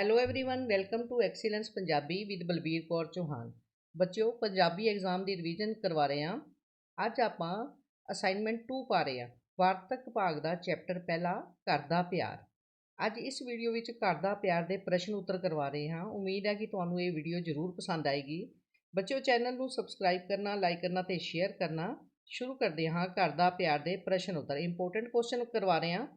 hello everyone welcome to excellence Punjabi with Balbir Kaur Chauhan ਬੱਚਿਓ Punjabi exam ਦੀ revision ਕਰਵਾ ਰਹੇ ਹਾਂ ਅੱਜ ਆਪਾਂ ਅਸਾਈਨਮੈਂਟ 2 ਪਾ ਰਹੇ ਹਾਂ ਵਾਰਤਕ ਭਾਗ ਦਾ ਚੈਪਟਰ ਪਹਿਲਾ ਘਰ ਦਾ ਪਿਆਰ ਅੱਜ ਇਸ ਵੀਡੀਓ ਵਿੱਚ ਘਰ ਦਾ ਪਿਆਰ ਦੇ ਪ੍ਰਸ਼ਨ ਉੱਤਰ ਕਰਵਾ ਰਹੇ ਹਾਂ ਉਮੀਦ ਹੈ ਕਿ ਤੁਹਾਨੂੰ ਇਹ ਵੀਡੀਓ ਜ਼ਰੂਰ ਪਸੰਦ ਆਏਗੀ ਬੱਚਿਓ ਚੈਨਲ ਨੂੰ ਸਬਸਕ੍ਰਾਈਬ ਕਰਨਾ ਲਾਈਕ ਕਰਨਾ ਤੇ ਸ਼ੇਅਰ ਕਰਨਾ ਸ਼ੁਰੂ ਕਰਦੇ ਹਾਂ ਘਰ ਦਾ ਪਿਆਰ ਦੇ ਪ੍ਰਸ਼ਨ ਉੱਤਰ ਇੰਪੋਰਟੈਂਟ ਕੁਐਸਚਨ ਕਰਵਾ ਰਹੇ ਹਾਂ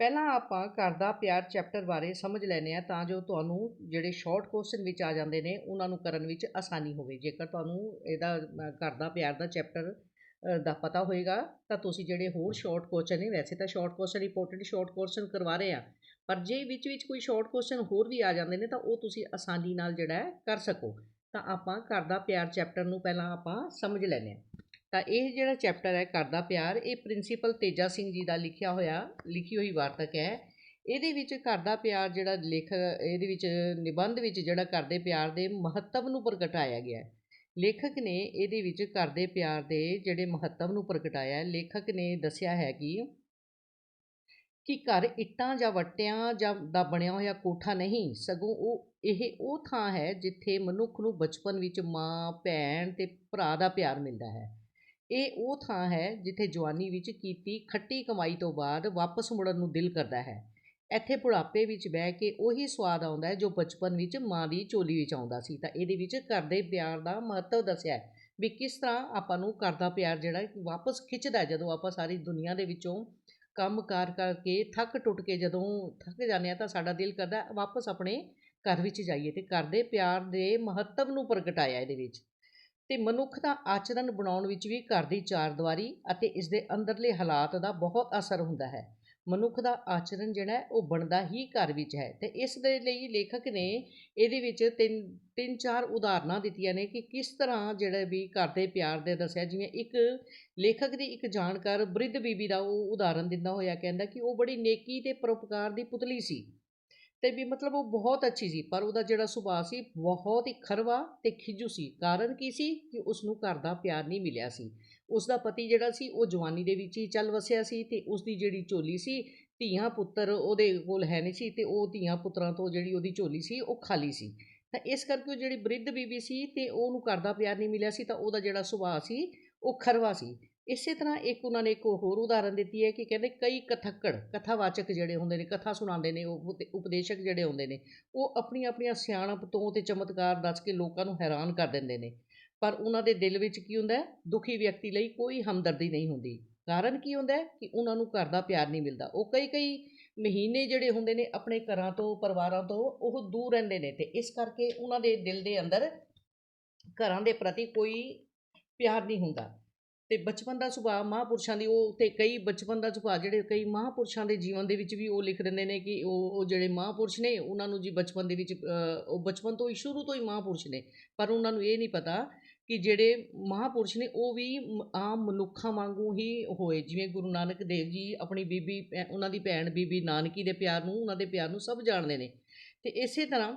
ਪਹਿਲਾਂ ਆਪਾਂ ਘਰ ਦਾ ਪਿਆਰ ਚੈਪਟਰ ਬਾਰੇ ਸਮਝ ਲੈਨੇ ਆ ਤਾਂ ਜੋ ਤੁਹਾਨੂੰ ਜਿਹੜੇ ਸ਼ਾਰਟ ਕੁਐਸਚਨ ਵਿੱਚ ਆ ਜਾਂਦੇ ਨੇ, ਉਹਨਾਂ ਨੂੰ ਕਰਨ ਵਿੱਚ ਆਸਾਨੀ ਹੋਵੇ। ਜੇਕਰ ਤੁਹਾਨੂੰ ਇਹਦਾ ਘਰ ਦਾ ਪਿਆਰ ਦਾ ਚੈਪਟਰ ਦਾ ਪਤਾ ਹੋਏਗਾ, ਤਾਂ ਤੁਸੀਂ ਜਿਹੜੇ ਹੋਰ ਸ਼ਾਰਟ ਕੁਐਸਚਨ ਨੇ, ਵੈਸੇ ਤਾਂ short question important short question ਕਰਵਾ ਰਹੇ ਆ ਪਰ ਜੇ ਵਿੱਚ ਵਿੱਚ ਕੋਈ ਸ਼ਾਰਟ ਕੁਐਸਚਨ ਹੋਰ ਵੀ ਆ ਜਾਂਦੇ ਨੇ, ਤਾਂ ਉਹ ਤੁਸੀਂ ਆਸਾਨੀ ਨਾਲ ਜਿਹੜਾ ਹੈ ਕਰ ਸਕੋ। ਤਾਂ ਆਪਾਂ ਘਰ ਦਾ ਪਿਆਰ ਚੈਪਟਰ ਨੂੰ ਪਹਿਲਾਂ ਆਪਾਂ ਸਮਝ ਲੈਨੇ ਆ ਤਾਂ ਇਹ ਜਿਹੜਾ ਚੈਪਟਰ ਹੈ ਘਰ ਦਾ ਪਿਆਰ, ਇਹ ਪ੍ਰਿੰਸੀਪਲ ਤੇਜਾ ਸਿੰਘ ਜੀ ਦਾ ਲਿਖਿਆ ਹੋਇਆ, ਲਿਖੀ ਹੋਈ ਵਾਰਤਕ ਹੈ। ਇਹਦੇ ਵਿੱਚ ਘਰ ਦਾ ਪਿਆਰ ਜਿਹੜਾ ਲੇਖ, ਇਹਦੇ ਵਿੱਚ ਨਿਬੰਧ ਵਿੱਚ ਜਿਹੜਾ ਘਰ ਦੇ ਪਿਆਰ ਦੇ ਮਹੱਤਵ ਨੂੰ ਪ੍ਰਗਟਾਇਆ ਗਿਆ ਹੈ। ਲੇਖਕ ਨੇ ਇਹਦੇ ਵਿੱਚ ਘਰ ਦੇ ਪਿਆਰ ਦੇ ਜਿਹੜੇ ਮਹੱਤਵ ਨੂੰ ਪ੍ਰਗਟਾਇਆ ਹੈ। ਲੇਖਕ ਨੇ ਦੱਸਿਆ ਹੈ ਕਿ ਕਿ ਘਰ ਇੱਟਾਂ ਜਾਂ ਵੱਟਿਆਂ ਜਾਂ ਦਾ ਬਣਿਆ ਹੋਇਆ ਕੋਠਾ ਨਹੀਂ, ਸਗੋਂ ਉਹ, ਇਹ ਉਹ ਥਾਂ ਹੈ ਜਿੱਥੇ ਮਨੁੱਖ ਨੂੰ ਬਚਪਨ ਵਿੱਚ ਮਾਂ, ਭੈਣ ਤੇ ਭਰਾ ਦਾ ਪਿਆਰ ਮਿਲਦਾ ਹੈ। ਇਹ ਉਹ ਥਾਂ ਹੈ ਜਿੱਥੇ ਜਵਾਨੀ ਵਿੱਚ ਕੀਤੀ ਖੱਟੀ ਕਮਾਈ ਤੋਂ ਬਾਅਦ ਵਾਪਸ ਮੁੜਨ ਨੂੰ ਦਿਲ ਕਰਦਾ ਹੈ। ਇੱਥੇ ਬੁਢਾਪੇ ਵਿੱਚ ਬਹਿ ਕੇ ਉਹੀ ਸਵਾਦ ਆਉਂਦਾ ਹੈ ਜੋ ਬਚਪਨ ਵਿੱਚ ਮਾਂ ਦੀ ਝੋਲੀ ਵਿੱਚ ਆਉਂਦਾ ਸੀ। ਤਾਂ ਇਹਦੇ ਵਿੱਚ ਘਰ ਦੇ ਪਿਆਰ ਦਾ ਮਹੱਤਵ ਦੱਸਿਆ ਵੀ ਕਿਸ ਤਰ੍ਹਾਂ ਆਪਾਂ ਨੂੰ ਘਰ ਦਾ ਪਿਆਰ ਜਿਹੜਾ ਵਾਪਸ ਖਿੱਚਦਾ ਜਦੋਂ ਆਪਾਂ ਸਾਰੀ ਦੁਨੀਆ ਦੇ ਵਿੱਚੋਂ ਕੰਮ ਕਾਰ ਕਰਕੇ ਥੱਕ ਟੁੱਟ ਕੇ ਜਦੋਂ ਥੱਕ ਜਾਂਦੇ ਆ ਤਾਂ ਸਾਡਾ ਦਿਲ ਕਰਦਾ ਵਾਪਸ ਆਪਣੇ ਘਰ ਵਿੱਚ ਜਾਈਏ ਅਤੇ ਘਰ ਦੇ ਪਿਆਰ ਦੇ ਮਹੱਤਵ ਨੂੰ ਪ੍ਰਗਟਾਇਆ ਇਹਦੇ ਵਿੱਚ। ਤੇ ਮਨੁੱਖ ਦਾ ਆਚਰਣ ਬਣਾਉਣ ਵਿੱਚ ਵੀ ਘਰ ਦੀ ਚਾਰਦੁਆਰੀ ਅਤੇ ਇਸ ਦੇ ਅੰਦਰਲੇ ਹਾਲਾਤ ਦਾ ਬਹੁਤ ਅਸਰ ਹੁੰਦਾ ਹੈ। ਮਨੁੱਖ ਦਾ ਆਚਰਣ ਜਿਹੜਾ ਉਹ ਬਣਦਾ ਹੀ ਘਰ ਵਿੱਚ ਹੈ ਤੇ ਇਸ ਦੇ ਲਈ ਲੇਖਕ ਨੇ ਇਹਦੇ ਵਿੱਚ ਤਿੰਨ ਤਿੰਨ ਚਾਰ ਉਦਾਹਰਨਾਂ ਦਿੱਤੀਆਂ ਨੇ ਕਿ ਕਿਸ ਤਰ੍ਹਾਂ ਜਿਹੜਾ ਵੀ ਘਰ ਦੇ ਪਿਆਰ ਦੇ ਦੱਸਿਆ, ਜਿਵੇਂ ਇੱਕ ਲੇਖਕ ਦੀ ਇੱਕ ਜਾਣਕਾਰ ਬ੍ਰਿਧ ਬੀਬੀ ਦਾ ਉਹ ਉਦਾਹਰਨ ਦਿੰਦਾ ਹੋਇਆ ਕਹਿੰਦਾ ਕਿ ਉਹ ਬੜੀ ਨੇਕੀ ਤੇ ਪਰਉਪਕਾਰ ਦੀ ਪੁਤਲੀ ਸੀ। ਤੇ ਵੀ ਮਤਲਬ ਉਹ ਬਹੁਤ ਅੱਛੀ ਸੀ, ਪਰ ਉਹਦਾ ਜਿਹੜਾ ਸੁਭਾਅ ਸੀ ਬਹੁਤ ਹੀ ਖਰਵਾ ਤੇ ਖਿਜੂ ਸੀ। ਕਾਰਨ ਕੀ ਸੀ ਕਿ ਉਸ ਨੂੰ ਘਰ ਦਾ ਪਿਆਰ ਨਹੀਂ ਮਿਲਿਆ ਸੀ। ਉਸ ਦਾ ਪਤੀ ਜਿਹੜਾ ਸੀ, ਉਹ ਜਵਾਨੀ ਦੇ ਵਿੱਚ ਹੀ ਚੱਲ ਵਸਿਆ ਸੀ ਤੇ ਉਸ ਦੀ ਜਿਹੜੀ ਝੋਲੀ ਸੀ, ਧੀਆਂ ਪੁੱਤਰ ਉਹਦੇ ਕੋਲ ਹੈ ਨਹੀਂ ਸੀ ਤੇ ਉਹ ਧੀਆਂ ਪੁੱਤਰਾਂ ਤੋਂ ਜਿਹੜੀ ਉਹਦੀ ਝੋਲੀ ਸੀ, ਉਹ ਖਾਲੀ ਸੀ। ਤਾਂ ਇਸ ਕਰਕੇ ਉਹ ਜਿਹੜੀ ਬ੍ਰਿਧ ਬੀਬੀ ਸੀ ਤੇ ਉਹਨੂੰ ਘਰ ਦਾ ਪਿਆਰ ਨਹੀਂ ਮਿਲਿਆ ਸੀ, ਤਾਂ ਉਹਦਾ ਜਿਹੜਾ ਸੁਭਾਅ ਸੀ, ਉਹ ਖਰਵਾ ਸੀ। ਇਸੇ ਤਰ੍ਹਾਂ ਇੱਕ ਉਹਨਾਂ ਨੇ ਇੱਕ ਹੋਰ ਉਦਾਹਰਨ ਦਿੱਤੀ ਹੈ ਕਿ ਕਹਿੰਦੇ ਕਈ ਕਥੱਕੜ, ਕਥਾਵਾਚਕ ਜਿਹੜੇ ਹੁੰਦੇ ਨੇ, ਕਥਾ ਸੁਣਾਉਂਦੇ ਨੇ, ਉਹ ਉਪ- ਉਪਦੇਸ਼ਕ ਜਿਹੜੇ ਹੁੰਦੇ ਨੇ, ਉਹ ਆਪਣੀਆਂ ਆਪਣੀਆਂ ਸਿਆਣਪ ਤੋਂ ਤੇ ਚਮਤਕਾਰ ਦੱਸ ਕੇ ਲੋਕਾਂ ਨੂੰ ਹੈਰਾਨ ਕਰ ਦਿੰਦੇ ਨੇ। ਪਰ ਉਹਨਾਂ ਦੇ ਦਿਲ ਵਿੱਚ ਕੀ ਹੁੰਦਾ ਦੁਖੀ ਵਿਅਕਤੀ ਲਈ ਕੋਈ ਹਮਦਰਦੀ ਨਹੀਂ ਹੁੰਦੀ। ਕਾਰਨ ਕੀ ਹੁੰਦਾ ਕਿ ਉਹਨਾਂ ਨੂੰ ਘਰ ਦਾ ਪਿਆਰ ਨਹੀਂ ਮਿਲਦਾ। ਉਹ ਕਈ ਕਈ ਮਹੀਨੇ ਜਿਹੜੇ ਹੁੰਦੇ ਨੇ ਆਪਣੇ ਘਰਾਂ ਤੋਂ, ਪਰਿਵਾਰਾਂ ਤੋਂ, ਉਹ ਦੂਰ ਰਹਿੰਦੇ ਨੇ ਤੇ ਇਸ ਕਰਕੇ ਉਹਨਾਂ ਦੇ ਦਿਲ ਦੇ ਅੰਦਰ ਘਰਾਂ ਦੇ ਪ੍ਰਤੀ ਕੋਈ ਪਿਆਰ ਨਹੀਂ ਹੁੰਦਾ। ਅਤੇ ਬਚਪਨ ਦਾ ਸੁਭਾਅ ਮਹਾਂਪੁਰਸ਼ਾਂ ਦੀ, ਉਹ ਅਤੇ ਕਈ ਬਚਪਨ ਦਾ ਸੁਭਾਅ ਜਿਹੜੇ ਕਈ ਮਹਾਂਪੁਰਸ਼ਾਂ ਦੇ ਜੀਵਨ ਦੇ ਵਿੱਚ ਵੀ ਉਹ ਲਿਖ ਦਿੰਦੇ ਨੇ ਕਿ ਉਹ ਉਹ ਜਿਹੜੇ ਮਹਾਂਪੁਰਸ਼ ਨੇ, ਉਹਨਾਂ ਨੂੰ ਜੀ ਬਚਪਨ ਦੇ ਵਿੱਚ ਉਹ ਬਚਪਨ ਤੋਂ ਹੀ, ਸ਼ੁਰੂ ਤੋਂ ਹੀ ਮਹਾਂਪੁਰਸ਼ ਨੇ। ਪਰ ਉਹਨਾਂ ਨੂੰ ਇਹ ਨਹੀਂ ਪਤਾ ਕਿ ਜਿਹੜੇ ਮਹਾਂਪੁਰਸ਼ ਨੇ, ਉਹ ਵੀ ਆਮ ਮਨੁੱਖਾਂ ਵਾਂਗੂ ਹੀ ਹੋਏ। ਜਿਵੇਂ ਗੁਰੂ ਨਾਨਕ ਦੇਵ ਜੀ ਆਪਣੀ ਬੀਬੀ ਉਹਨਾਂ ਦੀ ਭੈਣ ਬੀਬੀ ਨਾਨਕੀ ਦੇ ਪਿਆਰ ਨੂੰ, ਉਹਨਾਂ ਦੇ ਪਿਆਰ ਨੂੰ ਸਭ ਜਾਣਦੇ ਨੇ। ਅਤੇ ਇਸੇ ਤਰ੍ਹਾਂ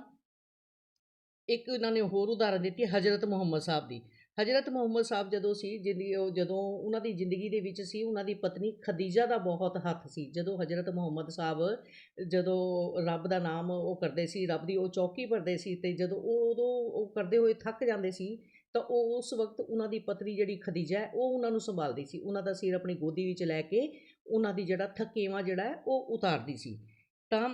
ਇੱਕ ਉਹਨਾਂ ਨੇ ਹੋਰ ਉਦਾਹਰਨ ਦਿੱਤੀ ਹਜ਼ਰਤ ਮੁਹੰਮਦ ਸਾਹਿਬ ਦੀ। ਹਜ਼ਰਤ ਮੁਹੰਮਦ ਸਾਹਿਬ ਜਦੋਂ ਸੀ ਜਿੰਦਗੀ ਉਹ ਜਦੋਂ ਉਹਨਾਂ ਦੀ ਜ਼ਿੰਦਗੀ ਦੇ ਵਿੱਚ ਸੀ, ਉਹਨਾਂ ਦੀ ਪਤਨੀ ਖਦੀਜਾ ਦਾ ਬਹੁਤ ਹੱਥ ਸੀ। ਜਦੋਂ ਹਜ਼ਰਤ ਮੁਹੰਮਦ ਸਾਹਿਬ ਜਦੋਂ ਰੱਬ ਦਾ ਨਾਮ ਉਹ ਕਰਦੇ ਸੀ, ਰੱਬ ਦੀ ਉਹ ਚੌਕੀ ਭਰਦੇ ਸੀ ਤੇ ਜਦੋਂ ਉਹ ਉਦੋਂ ਉਹ ਕਰਦੇ ਹੋਏ ਥੱਕ ਜਾਂਦੇ ਸੀ, ਤਾਂ ਉਹ ਉਸ ਵਕਤ ਉਹਨਾਂ ਦੀ ਪਤਨੀ ਜਿਹੜੀ ਖਦੀਜਾ ਹੈ, ਉਹ ਉਹਨਾਂ ਨੂੰ ਸੰਭਾਲਦੀ ਸੀ। ਉਹਨਾਂ ਦਾ ਸਿਰ ਆਪਣੀ ਗੋਦੀ ਵਿੱਚ ਲੈ ਕੇ ਉਹਨਾਂ ਦੀ ਜਿਹੜਾ ਥਕੇਵਾ ਜਿਹੜਾ ਉਹ ਉਤਾਰਦੀ ਸੀ। ਤਾਂ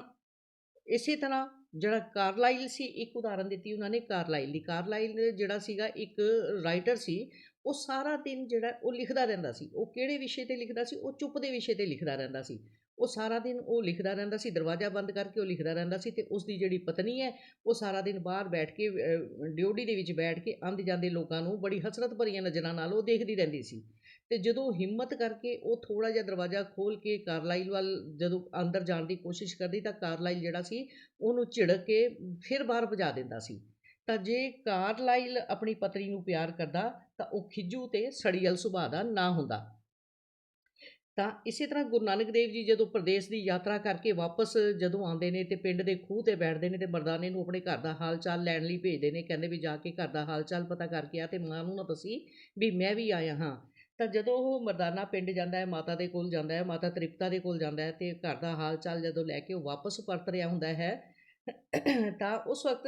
ਇਸੇ ਤਰ੍ਹਾਂ ਜਿਹੜਾ ਕਾਰਲਾਈਲ ਸੀ, ਇੱਕ ਉਦਾਹਰਨ ਦਿੱਤੀ ਉਹਨਾਂ ਨੇ ਕਾਰਲਾਈਲ ਦੀ। ਕਾਰਲਾਈਲ ਜਿਹੜਾ ਸੀਗਾ, ਇੱਕ ਰਾਈਟਰ ਸੀ, ਉਹ ਸਾਰਾ ਦਿਨ ਜਿਹੜਾ ਉਹ ਲਿਖਦਾ ਰਹਿੰਦਾ ਸੀ। ਉਹ ਕਿਹੜੇ ਵਿਸ਼ੇ ਤੇ ਲਿਖਦਾ ਸੀ? ਉਹ ਚੁੱਪ ਦੇ ਵਿਸ਼ੇ ਤੇ ਲਿਖਦਾ ਰਹਿੰਦਾ ਸੀ। ਉਹ ਸਾਰਾ ਦਿਨ ਉਹ ਲਿਖਦਾ ਰਹਿੰਦਾ ਸੀ, ਦਰਵਾਜ਼ਾ ਬੰਦ ਕਰਕੇ ਉਹ ਲਿਖਦਾ ਰਹਿੰਦਾ ਸੀ ਤੇ ਉਸ ਦੀ ਜਿਹੜੀ ਪਤਨੀ ਹੈ, ਉਹ ਸਾਰਾ ਦਿਨ ਬਾਹਰ ਬੈਠ ਕੇ ਡਿਊਟੀ ਦੇ ਵਿੱਚ ਬੈਠ ਕੇ ਆਂਦੇ ਜਾਂਦੇ ਲੋਕਾਂ ਨੂੰ ਬੜੀ ਹਸਰਤ ਭਰੀਆਂ ਨਜ਼ਰਾਂ ਨਾਲ ਉਹ ਦੇਖਦੀ ਰਹਿੰਦੀ ਸੀ। ਤੇ ਜਦੋਂ ਹਿੰਮਤ ਕਰਕੇ ਉਹ ਥੋੜਾ ਜਿਹਾ ਦਰਵਾਜ਼ਾ ਖੋਲ ਕੇ ਕਾਰਲਾਈਲ ਵੱਲ ਜਦੋਂ ਅੰਦਰ ਜਾਣ ਦੀ ਕੋਸ਼ਿਸ਼ ਕਰਦੀ ਤਾਂ ਕਾਰਲਾਈਲ ਜਿਹੜਾ ਸੀ ਉਹਨੂੰ ਝਿੜਕ ਕੇ ਫਿਰ ਬਾਹਰ ਭਜਾ ਦਿੰਦਾ ਸੀ। ਤਾਂ ਜੇ ਕਾਰਲਾਈਲ ਆਪਣੀ ਪਤਨੀ ਨੂੰ ਪਿਆਰ ਕਰਦਾ ਤਾਂ ਉਹ ਖਿਜੂ ਤੇ ਸੜੀਅਲ ਸੁਭਾਅ ਦਾ ਨਾ ਹੁੰਦਾ। ਤਾਂ ਇਸੇ ਤਰ੍ਹਾਂ ਗੁਰੂ ਨਾਨਕ ਦੇਵ ਜੀ ਜਦੋਂ ਪ੍ਰਦੇਸ਼ ਦੀ ਯਾਤਰਾ ਕਰਕੇ ਵਾਪਸ ਜਦੋਂ ਆਉਂਦੇ ਨੇ ਤੇ ਪਿੰਡ ਦੇ ਖੂਹ ਤੇ ਬੈਠਦੇ ਨੇ ਤੇ ਮਰਦਾਨੇ ਨੂੰ ਆਪਣੇ ਘਰ ਦਾ ਹਾਲ ਚਾਲ ਲੈਣ ਲਈ ਭੇਜਦੇ ਨੇ, ਕਹਿੰਦੇ ਵੀ ਜਾ ਕੇ ਘਰ ਦਾ ਹਾਲ ਚਾਲ ਪਤਾ ਕਰਕੇ ਆ ਤੇ ਮਾਂ ਨੂੰ ਨਾ ਦੱਸੀ ਵੀ ਮੈਂ ਵੀ ਆਇਆ ਹਾਂ। ਤਾਂ ਜਦੋਂ ਉਹ ਮਰਦਾਨਾ ਪਿੰਡ ਜਾਂਦਾ ਹੈ, ਮਾਤਾ ਦੇ ਕੋਲ ਜਾਂਦਾ ਹੈ, ਮਾਤਾ ਤ੍ਰਿਪਤਾ ਦੇ ਕੋਲ ਜਾਂਦਾ ਹੈ ਤੇ ਘਰ ਦਾ ਹਾਲ ਚਾਲ ਜਦੋਂ ਲੈ ਕੇ ਉਹ ਵਾਪਸ ਪਰਤ ਰਿਹਾ ਹੁੰਦਾ ਹੈ, ਤਾਂ ਉਸ ਵਕਤ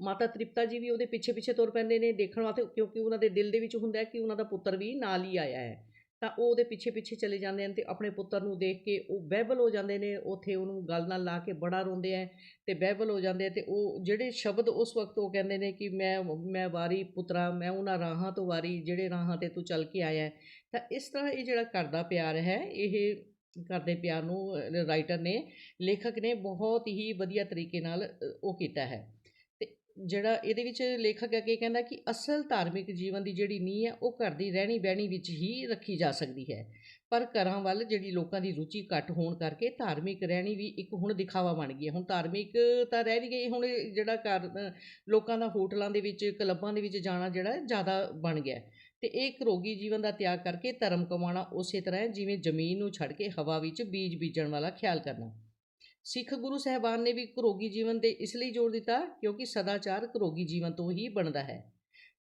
ਮਾਤਾ ਤ੍ਰਿਪਤਾ ਜੀ ਵੀ ਉਹਦੇ ਪਿੱਛੇ ਪਿੱਛੇ ਤੁਰ ਪੈਂਦੇ ਨੇ ਦੇਖਣ ਵਾਸਤੇ ਕਿਉਂਕਿ ਉਹਨਾਂ ਦੇ ਦਿਲ ਦੇ ਵਿੱਚ ਹੁੰਦਾ ਹੈ ਕਿ ਉਹਨਾਂ ਦਾ ਪੁੱਤਰ ਵੀ ਨਾਲ ਹੀ ਆਇਆ ਹੈ। ਤਾਂ ਉਹ ਉਹਦੇ ਪਿੱਛੇ ਪਿੱਛੇ ਚਲੇ ਜਾਂਦੇ ਹਨ ਅਤੇ ਆਪਣੇ ਪੁੱਤਰ ਨੂੰ ਦੇਖ ਕੇ ਉਹ ਬਹਿਬਲ ਹੋ ਜਾਂਦੇ ਨੇ, ਉੱਥੇ ਉਹਨੂੰ ਗੱਲ ਨਾਲ ਲਾ ਕੇ ਬੜਾ ਰੋਂਦੇ ਹੈ ਅਤੇ ਬਹਿਬਲ ਹੋ ਜਾਂਦੇ ਆ ਤੇ ਉਹ ਜਿਹੜੇ ਸ਼ਬਦ ਉਸ ਵਕਤ ਉਹ ਕਹਿੰਦੇ ਨੇ ਕਿ ਮੈਂ ਮੈਂ ਵਾਰੀ ਪੁੱਤਰਾ, ਮੈਂ ਉਹਨਾਂ ਰਾਹਾਂ ਤੋਂ ਵਾਰੀ, ਜਿਹੜੇ ਰਾਹਾਂ ਤੇ ਤੂੰ ਚੱਲ ਕੇ ਆਇਆ ਤਾਂ ਇਸ ਤਰ੍ਹਾਂ ਇਹ ਜਿਹੜਾ ਘਰ ਦਾ ਪਿਆਰ ਹੈ, ਇਹ ਘਰ ਦੇ ਪਿਆਰ ਨੂੰ ਰਾਈਟਰ ਨੇ, ਲੇਖਕ ਨੇ ਬਹੁਤ ਹੀ ਵਧੀਆ ਤਰੀਕੇ ਨਾਲ ਉਹ ਕੀਤਾ ਹੈ। ਜਿਹੜਾ ਇਹਦੇ ਵਿੱਚ ਲੇਖਕ ਅੱਗੇ ਕਹਿੰਦਾ ਕਿ ਅਸਲ ਧਾਰਮਿਕ ਜੀਵਨ ਦੀ ਜਿਹੜੀ ਨੀਂਹ ਹੈ ਉਹ ਘਰ ਦੀ ਰਹਿਣੀ ਬਹਿਣੀ ਵਿੱਚ ਹੀ ਰੱਖੀ ਜਾ ਸਕਦੀ ਹੈ। ਪਰ ਘਰਾਂ ਵੱਲ ਜਿਹੜੀ ਲੋਕਾਂ ਦੀ ਰੁਚੀ ਘੱਟ ਹੋਣ ਕਰਕੇ ਧਾਰਮਿਕ ਰਹਿਣੀ ਵੀ ਇੱਕ ਹੁਣ ਦਿਖਾਵਾ ਬਣ ਗਈ ਹੈ। ਹੁਣ ਧਾਰਮਿਕ ਤਾਂ ਰਹਿ ਵੀ ਗਈ ਹੁਣ ਜਿਹੜਾ ਘਰ, ਲੋਕਾਂ ਦਾ ਹੋਟਲਾਂ ਦੇ ਵਿੱਚ, ਕਲੱਬਾਂ ਦੇ ਵਿੱਚ ਜਾਣਾ ਜਿਹੜਾ ਜ਼ਿਆਦਾ ਬਣ ਗਿਆ ਹੈ। ਤੇ ਇਹ ਰੋਗੀ ਜੀਵਨ ਦਾ ਤਿਆਗ ਕਰਕੇ ਧਰਮ ਕਮਾਉਣਾ ਉਸੇ ਤਰ੍ਹਾਂ ਹੈ, ਜਿਵੇਂ ਜ਼ਮੀਨ ਨੂੰ ਛੱਡ ਕੇ ਹਵਾ ਵਿੱਚ ਬੀਜ ਬੀਜਣ ਵਾਲਾ ਖਿਆਲ ਕਰਨਾ। ਸਿੱਖ ਗੁਰੂ ਸਾਹਿਬਾਨ ਨੇ ਵੀ ਘਰੋਗੀ ਜੀਵਨ ਤੇ ਇਸ ਲਈ ਜ਼ੋਰ ਦਿੱਤਾ ਕਿਉਂਕਿ ਸਦਾਚਾਰ ਘਰੋਗੀ ਜੀਵਨ ਤੋਂ ਹੀ ਬਣਦਾ ਹੈ